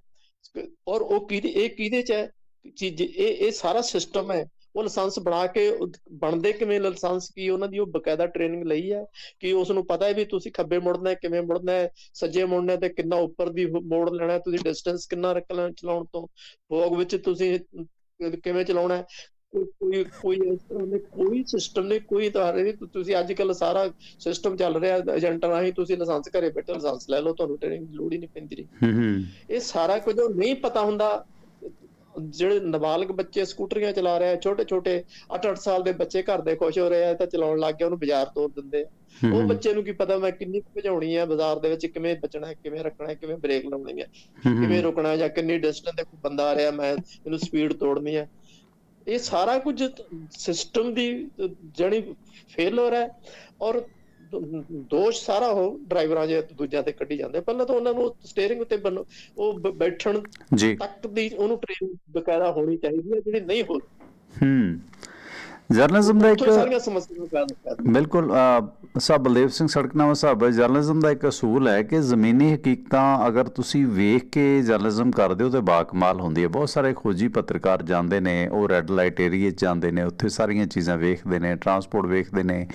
ਔਰ ਉਹ ਕਿਹਦੇ, ਇਹ ਕਿਹਦੇ ਚ ਹੈ? ਚੀਜ਼ ਇਹ ਇਹ ਸਾਰਾ ਸਿਸਟਮ ਹੈ। ਉਹ ਲਾਇਸੈਂਸ ਬਣਾ ਕੇ ਬਣਦੇ ਕਿਵੇਂ ਲਾਇਸੈਂਸ ਕੀ ਉਹਨਾਂ ਦੀ ਉਹ ਬਕਾਇਦਾ ਟ੍ਰੇਨਿੰਗ ਲਈ ਹੈ ਕਿ ਉਸ ਨੂੰ ਪਤਾ ਹੈ ਵੀ ਤੁਸੀਂ ਖੱਬੇ ਮੁੜਨਾ ਹੈ ਕਿਵੇਂ ਮੁੜਨਾ ਹੈ ਸੱਜੇ ਮੁੜਨਾ ਹੈ ਤੇ ਕਿੰਨਾ ਉੱਪਰ ਦੀ ਮੋੜ ਲੈਣਾ ਹੈ ਤੁਸੀਂ ਡਿਸਟੈਂਸ ਕਿੰਨਾ ਰੱਖਣਾ ਚਲਾਉਣ ਤੋਂ ਫੋਗ ਵਿੱਚ ਤੁਸੀਂ ਕਿਵੇਂ ਚਲਾਉਣਾ ਹੈ ਕੋਈ ਕੋਈ ਇਸ ਤਰ੍ਹਾਂ ਦੇ ਕੋਈ ਸਿਸਟਮ ਨਹੀਂ ਕੋਈ ਤਾਰੇ ਨਹੀਂ ਤੁਸੀਂ ਅੱਜ ਕੱਲ ਸਾਰਾ ਸਿਸਟਮ ਚੱਲ ਰਿਹਾ ਏਜੰਟਾਂ ਰਾਹੀਂ ਤੁਸੀਂ ਲਾਇਸੈਂਸ ਘਰੇ ਬੈਠੇ ਲਾਇਸੈਂਸ ਲੈ ਲਓ ਤੁਹਾਨੂੰ ਟ੍ਰੇਨਿੰਗ ਲੋੜ ਹੀ ਨਹੀਂ ਪੈਂਦੀ ਰਹੀ।
ਹੂੰ ਹੂੰ।
ਇਹ ਸਾਰਾ ਕੁਝ ਉਹ ਨਹੀਂ ਪਤਾ ਹੁੰਦਾ ਜਿਹੜੇ ਨਾਬਾਲਗ ਬੱਚੇ ਸਕੂਟਰੀਆਂ ਚਲਾ ਰਹੇ ਆ ਛੋਟੇ ਛੋਟੇ 8-8 ਸਾਲ ਦੇ ਬੱਚੇ ਘਰ ਦੇ ਖੁਸ਼ ਹੋ ਰਹੇ ਆ ਤਾਂ ਚਲਾਉਣ ਲੱਗ ਗਏ ਉਹਨੂੰ ਬਾਜ਼ਾਰ ਤੋਰ ਦਿੰਦੇ ਆ। ਉਹ ਬੱਚੇ ਨੂੰ ਕੀ ਪਤਾ ਮੈਂ ਕਿੰਨੀ ਭਜਾਉਣੀ ਹੈ ਬਾਜ਼ਾਰ ਦੇ ਵਿੱਚ ਕਿਵੇਂ ਬਚਣਾ ਹੈ ਕਿਵੇਂ ਰੱਖਣਾ ਹੈ ਕਿਵੇਂ ਬ੍ਰੇਕ ਲਾਉਣੀ ਹੈ। ਕਿਵੇਂ ਰੁਕਣਾ ਹੈ ਜਾਂ ਕਿੰਨੀ ਡਿਸਟੈਂਸ ਤੇ ਕੋਈ ਬੰਦਾ ਆ ਰਿਹਾ ਮੈਂ ਇਹਨੂੰ ਸਪੀਡ ਤੋੜਨੀ ਹੈ ਇਹ ਸਾਰਾ ਕੁਝ ਸਿਸਟਮ ਦੀ ਜਣੀ ਫੇਲਰ ਹੈ ਔਰ ਦ- ਦੋਸ਼ ਸਾਰਾ ਉਹ ਡਰਾਈਵਰਾਂ ਜੇ ਦੂਜਿਆਂ ਤੇ ਕੱਢੀ ਜਾਂਦੇ ਪਹਿਲਾਂ ਤਾਂ ਉਹਨਾਂ ਨੂੰ ਸਟੀਅਰਿੰਗ ਉੱਤੇ ਬਨ- ਉਹ ਬੈਠਣ ਤੱਕ ਦੀ ਉਹਨੂੰ ਟ੍ਰੇਨਿੰਗ ਬਕਾਇਦਾ ਹੋਣੀ ਚਾਹੀਦੀ ਹੈ ਜਿਹੜੀ ਨਹੀਂ ਹੋ
ਹੂੰ। ਜਰਨਲਿਜ਼ਮ ਦਾ ਇੱਕ
ਉੱਥੋਂ ਸਾਰੀਆਂ ਸਮੱਸਿਆਵਾਂ ਪੈਦਾ ਕਰਦੀਆਂ
ਬਿਲਕੁਲ ਸਾਹਿਬ ਬਲਦੇਵ ਸਿੰਘ ਸੜਕਨਾਮਾ ਸਾਹਿਬ ਜਰਨਲਿਜ਼ਮ ਦਾ ਇੱਕ ਅਸੂਲ ਹੈ ਕਿ ਜ਼ਮੀਨੀ ਹਕੀਕਤਾਂ ਅਗਰ ਤੁਸੀਂ ਵੇਖ ਕੇ ਜਰਨਲਿਜ਼ਮ ਕਰਦੇ ਹੋ ਤੇ ਬਾਕਮਾਲ ਹੁੰਦੀ ਹੈ। ਬਹੁਤ ਸਾਰੇ ਖੋਜੀ ਪੱਤਰਕਾਰ ਜਾਂਦੇ ਨੇ ਉਹ ਰੈੱਡ ਲਾਈਟ ਏਰੀਏ ਜਾਂਦੇ ਨੇ ਉੱਥੇ ਸਾਰੀਆਂ ਚੀਜ਼ਾਂ ਵੇਖਦੇ ਨੇ ਟਰਾਂਸਪੋਰਟ ਵੇਖਦੇ ਨੇ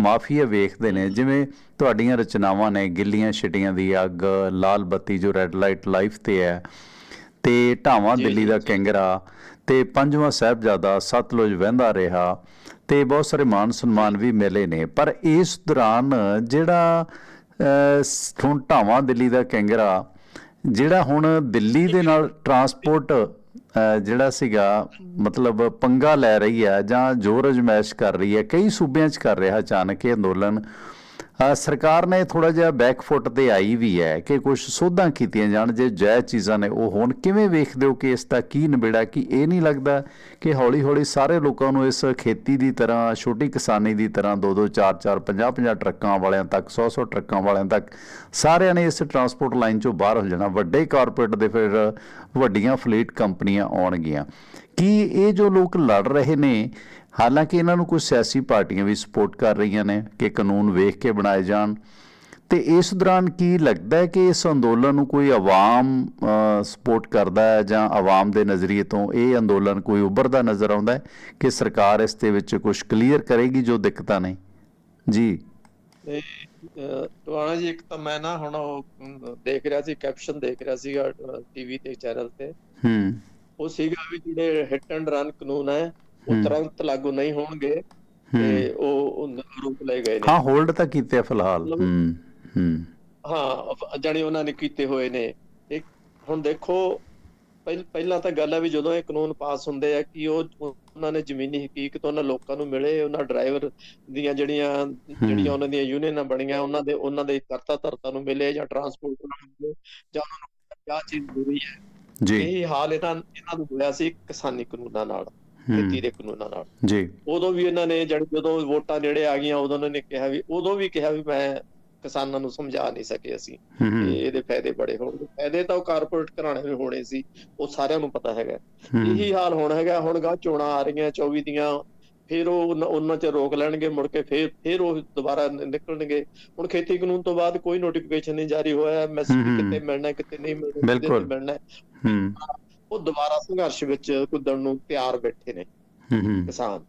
ਮਾਫੀਆ ਵੇਖਦੇ ਨੇ। ਜਿਵੇਂ ਤੁਹਾਡੀਆਂ ਰਚਨਾਵਾਂ ਨੇ ਗਿੱਲੀਆਂ ਛਿਟੀਆਂ ਦੀ ਅੱਗ ਲਾਲ ਬੱਤੀ ਜੋ ਰੈੱਡ ਲਾਈਟ ਲਾਈਫ ਤੇ ਹੈ ਤੇ ਢਾਵਾਂ ਦਿੱਲੀ ਦਾ। ਕੈਂਗਰਾ ਤੇ ਪੰਜਵਾਂ ਸਾਹਿਬਜ਼ਾਦਾ ਸਤਲੁਜ ਵਹਿੰਦਾ ਰਿਹਾ ਤੇ ਬਹੁਤ ਸਾਰੇ ਮਾਨ ਸਨਮਾਨ ਵੀ ਮਿਲੇ ਨੇ। ਪਰ ਇਸ ਦੌਰਾਨ ਜਿਹੜਾ ਹੁਣ ਢਾਵਾਂ ਦਿੱਲੀ ਦਾ ਕੈਂਗਰਾ, ਜਿਹੜਾ ਹੁਣ ਦਿੱਲੀ ਦੇ ਨਾਲ ਟਰਾਂਸਪੋਰਟ ਜਿਹੜਾ ਸੀਗਾ, ਮਤਲਬ ਪੰਗਾ ਲੈ ਰਹੀ ਹੈ ਜਾਂ ਜ਼ੋਰ ਅਜਮਾਇਸ਼ ਕਰ ਰਹੀ ਹੈ, ਕਈ ਸੂਬਿਆਂ 'ਚ ਕਰ ਰਿਹਾ ਅਚਾਨਕ ਇਹ ਅੰਦੋਲਨ। ਸਰਕਾਰ ਨੇ ਥੋੜਾ ਜਿਹਾ ਬੈਕਫੁੱਟ ਤੇ ਆਈ ਵੀ ਹੈ ਕਿ ਕੁਝ ਸੋਧਾਂ ਕੀਤੀਆਂ ਜਾਣ, ਜੇ ਜਾਇਜ਼ ਚੀਜ਼ਾਂ ਨੇ ਉਹ ਹੋਣ, ਕਿਵੇਂ ਵੇਖਦੇ ਹੋ ਕਿ ਇਸ ਦਾ ਕੀ ਨਿਬੇੜਾ, ਕਿ ਇਹ ਨਹੀਂ ਲੱਗਦਾ ਕਿ ਹੌਲੀ ਹੌਲੀ ਸਾਰੇ ਲੋਕਾਂ ਨੂੰ ਇਸ ਖੇਤੀ ਦੀ ਤਰ੍ਹਾਂ, ਛੋਟੀ ਕਿਸਾਨੀ ਦੀ ਤਰ੍ਹਾਂ 2 2 4 4 50 50 ਟਰੱਕਾਂ ਵਾਲਿਆਂ ਤੱਕ 100 100 ਟਰੱਕਾਂ ਵਾਲਿਆਂ ਤੱਕ ਸਾਰਿਆਂ ਨੇ ਇਸ ਟਰਾਂਸਪੋਰਟ ਲਾਈਨ ਚੋਂ ਬਾਹਰ ਹੋ ਜਾਣਾ। ਵੱਡੇ ਕਾਰਪੋਰੇਟ ਦੇ ਫਿਰ ਵੱਡੀਆਂ ਫਲੀਟ ਕੰਪਨੀਆਂ ਆਉਣਗੀਆਂ। ਕੀ ਇਹ ਜੋ ਲੋਕ ਲੜ ਰਹੇ ਨੇ ਹਾਲਾਂਕਿ ਇਹਨਾਂ ਨੂੰ ਕੁਝ ਸਿਆਸੀ ਪਾਰਟੀਆਂ ਵੀ ਸਪੋਰਟ ਕਰ ਰਹੀਆਂ ਨੇ ਕਿ ਕਾਨੂੰਨ ਵੇਖ ਕੇ ਬਣਾਏ ਜਾਣ। ਤੇ ਇਸ ਦੌਰਾਨ ਕੀ ਲੱਗਦਾ ਹੈ ਕਿ ਇਸ ਅੰਦੋਲਨ ਨੂੰ ਕੋਈ ਆਵਾਮ ਸਪੋਰਟ ਕਰਦਾ ਹੈ ਜਾਂ ਆਵਾਮ ਦੇ ਨਜ਼ਰੀਏ ਤੋਂ ਇਹ ਅੰਦੋਲਨ ਕੋਈ ਉੱਭਰਦਾ ਨਜ਼ਰ ਆਉਂਦਾ ਹੈ ਕਿ ਸਰਕਾਰ ਇਸ ਦੇ ਵਿੱਚ ਕੁਝ ਕਲੀਅਰ ਕਰੇਗੀ ਜੋ ਦਿੱਕਤਾਂ ਨੇ? ਜੀ।
ਤੇ ਅਹ, ਟਵਾਣਾ ਜੀ ਇੱਕ ਤਾਂ ਮੈਂ ਨਾ ਹੁਣ ਦੇਖ ਰਿਹਾ ਸੀ ਕੈਪਸ਼ਨ ਦੇਖ ਰਿਹਾ ਸੀਗਾ ਟੀਵੀ ਤੇ ਚੈਨਲ ਤੇ।
ਹੂੰ।
ਉਹ ਸੀਗਾ ਵੀ ਜਿਹੜੇ ਹਿੱਟ ਐਂਡ ਰਨ ਕਾਨੂੰਨ ਹੈ ਉਹ। ਤੁਰੰਤ ਲਾਗੂ ਨਹੀਂ ਹੋਣਗੇ ਤੇ ਉਹ ਰੋਕ ਲਏ ਗਏ ਨੇ।
ਹਾਂ ਹੋਲਡ ਤਾਂ ਕੀਤੇ ਆ ਫਿਲਹਾਲ। ਹੂੰ ਹੂੰ।
ਹਾਂ ਜਾਨੀ ਉਹਨਾਂ ਨੇ ਕੀਤੇ ਹੋਏ ਨੇ। ਇੱਕ ਹੁਣ ਦੇਖੋ ਪਹਿ- ਪਹਿਲਾਂ ਤਾਂ ਗੱਲ ਹੈ ਵੀ ਜਦੋਂ ਇਹ ਕਾਨੂੰਨ ਪਾਸ ਹੁੰਦੇ ਆ ਕਿ ਉਹ ਉਹਨਾਂ ਨੇ ਜ਼ਮੀਨੀ ਹਕੀਕਤ ਉਹਨਾਂ ਲੋਕਾਂ ਨੂੰ ਮਿਲੇ ਉਹਨਾਂ ਡਰਾਈਵਰ ਦੀਆਂ ਜਿਹੜੀਆਂ ਜਿਹੜੀਆਂ ਉਹਨਾਂ ਦੀਆਂ ਯੂਨੀਅਨਾਂ ਬਣੀਆਂ ਉਹਨਾਂ ਦੇ ਉਹਨਾਂ ਦੇ ਕਰਤਾ ਧਰਤਾ ਨੂੰ ਮਿਲੇ ਜਾਂ ਟਰਾਂਸਪੋਰਟ ਨੂੰ ਮਿਲੇ ਜਾਂ ਉਹਨਾਂ ਨੂੰ ਕਿਆ ਚੀਜ਼ ਜ਼ਰੂਰੀ ਹੈ।
ਜੀ।
ਇਹ ਹਾਲ ਇਹਨਾਂ ਇਹਨਾਂ ਨੂੰ ਹੋਇਆ ਸੀ ਕਿਸਾਨੀ ਕਾਨੂੰਨਾਂ ਨਾਲ।
ਹੂੰ।
ਦੇ ਕਾਨੂੰਨਾਂ ਨਾਲ।
ਜੀ।
ਉਦੋਂ ਵੀ ਇਹਨਾਂ ਨੇ ਜਦ ਜਦੋਂ ਵੋਟਾਂ ਨੇੜੇ ਆ ਗਈਆਂ ਉਦੋਂ ਉਹਨਾਂ ਨੇ ਕਿਹਾ ਵੀ ਉਦੋਂ ਵੀ ਕਿਹਾ ਵੀ ਮੈਂ ਕਿਸਾਨਾਂ ਨੂੰ ਸਮਝਾ ਨਹੀਂ ਸਕੇ ਅਸੀਂ ਕਿ ਇਹਦੇ ਫਾਇਦੇ ਬੜੇ ਹੋਣਗੇ ਫਾਇਦੇ ਤਾਂ ਉਹ ਕਾਰਪੋਰੇਟ ਘਰਾਣੇ ਦੇ ਹੋਣੇ ਸੀ ਉਹ ਸਾਰਿਆਂ ਨੂੰ ਪਤਾ ਹੈਗਾ। ਇਹੀ ਹਾਲ ਹੋਣਾ ਹੈਗਾ ਹੁਣ ਗਾ ਚੋਣਾਂ ਆ ਰਹੀਆਂ 24 ਦੀਆਂ ਫਿਰ ਉਹ ਉਹਨਾਂ ਚ ਰੋਕ ਲੈਣਗੇ ਮੁੜ ਕੇ ਫਿਰ ਫਿਰ ਉਹ ਦੁਬਾਰਾ ਨ- ਨਿਕਲਣਗੇ। ਹੁਣ ਖੇਤੀ ਕਾਨੂੰਨ ਤੋਂ ਬਾਅਦ ਕੋਈ ਨੋਟੀਫਿਕੇਸ਼ਨ ਨਹੀਂ ਜਾਰੀ ਹੋਇਆ
ਹੂੰ।
ਕਿਤੇ ਮਿਲਣਾ ਕਿਤੇ ਨਹੀਂ ਮਿਲਣਾ
ਬਿਲਕੁਲ।
ਮਿਲਣਾ। ਹੈ। ਉਹ ਦੁਬਾਰਾ ਸੰਘਰਸ਼ ਵਿੱਚ ਕੁੱਦਣ ਨੂੰ ਤਿਆਰ ਬੈਠੇ ਨੇ
ਹੂੰ ਹੂੰ।
ਕਿਸਾਨ।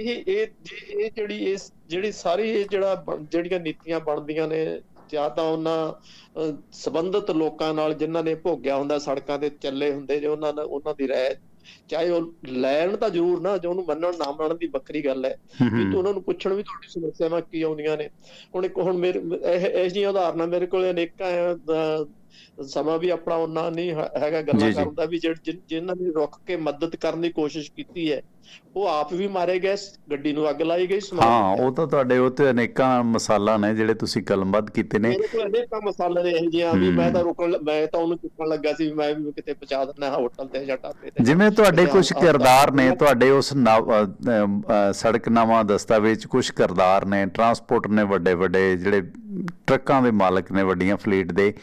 ਇਹ ਇਹ ਜੇ- ਇਹ ਜਿਹੜੀ ਇਸ ਜਿਹੜੀ ਸਾਰੀ ਇਹ ਜਿਹੜਾ ਜਿਹੜੀਆਂ ਨੀਤੀਆਂ ਬਣਦੀਆਂ ਨੇ ਜਾਂ ਤਾਂ ਉਹਨਾਂ ਸੰਬੰਧਿਤ ਲੋਕਾਂ ਨਾਲ ਜਿਨ੍ਹਾਂ ਨੇ ਭੋਗਿਆ ਹੁੰਦਾ ਸੜਕਾਂ ਤੇ ਚੱਲੇ ਹੁੰਦੇ ਨੇ ਉਹਨਾਂ ਨਾਲ ਉਹਨਾਂ ਦੀ ਰਾਏ ਚਾਹੇ ਉਹ ਲੈਣ ਤਾਂ ਜ਼ਰੂਰ ਨਾ ਜੋ ਉਹਨੂੰ ਮੰਨਣ ਨਾ ਮੰਨਣ ਦੀ ਵੱਖਰੀ ਗੱਲ ਹੈ। ਵੀ ਤੂੰ ਉਹਨਾਂ ਨੂੰ ਪੁੱਛਣ ਵੀ ਤੁਹਾਡੀ ਸਮੱਸਿਆਵਾਂ ਕੀ ਆਉਂਦੀਆਂ ਨੇ। ਹੁਣ ਇੱਕ ਹੁਣ ਮੇਰੇ ਇਹ ਜਿਹੀਆਂ ਉਦਾਹਰਨਾਂ ਮੇਰੇ ਕੋਲ ਅਨੇਕਾਂ ਸਮਾਂ ਵੀ ਆਪਣਾ ਉਹਨਾਂ ਨਹੀਂ ਹੈਗਾ ਗੱਲਾਂ। ਕਰਨ ਦਾ ਵੀ ਜਿਨ੍ਹਾਂ ਨੇ ਰੁਕ ਕੇ ਮਦਦ ਕਰਨ ਦੀ ਕੋਸ਼ਿਸ਼ ਕੀਤੀ ਹੈ ਉਹ ਆਪ ਵੀ ਮਾਰੇ ਗਏ ਗੱਡੀ ਨੂੰ ਅੱਗ ਲਾਈ ਗਈ ਸਮਾਨ
ਹਾਂ ਉਹ ਤਾਂ ਤੁਹਾਡੇ ਉੱਤੇ ਅਨੇਕਾਂ ਮਿਸਾਲਾਂ ਨੇ ਜਿਹੜੇ ਤੁਸੀਂ ਕਲਮਬੱਧ ਕੀਤੇ ਨੇ
ਮੇਰੇ ਕੋਲ ਅਨੇਕਾਂ ਮਸਾਲੇ ਨੇ ਇਹ ਜਿਹੀਆਂ ਵੀ। ਮੈਂ ਤਾਂ ਰੁਕਣ ਮੈਂ ਤਾਂ ਉਹਨੂੰ ਚੁੱਕਣ ਲੱਗਾ ਸੀ ਮੈਂ ਵੀ ਕਿਤੇ ਪਹੁੰਚਾ ਦਿੰਦਾ ਹਾਂ ਹੋਟਲ ਤੇ ਜਾਂ ਢਾਬੇ ਤੇ
ਜਿਵੇਂ ਤੁਹਾਡੇ ਕੁਝ। ਕਿਰਦਾਰ ਨੇ ਤੁਹਾਡੇ ਉਸ ਨਵ- ਅ, ਸੜਕਨਾਮਾ ਦਸਤਾਵੇਜ਼ ਕੁਝ ਕਿਰਦਾਰ ਨੇ ਟਰਾਂਸਪੋਰਟਰ ਨੇ ਵੱਡੇ ਵੱਡੇ ਜਿਹੜੇ ਟਰੱਕਾਂ ਦੇ ਮਾਲਕ ਨੇ ਵੱਡੀਆਂ ਫਲੀਟ ਦੇ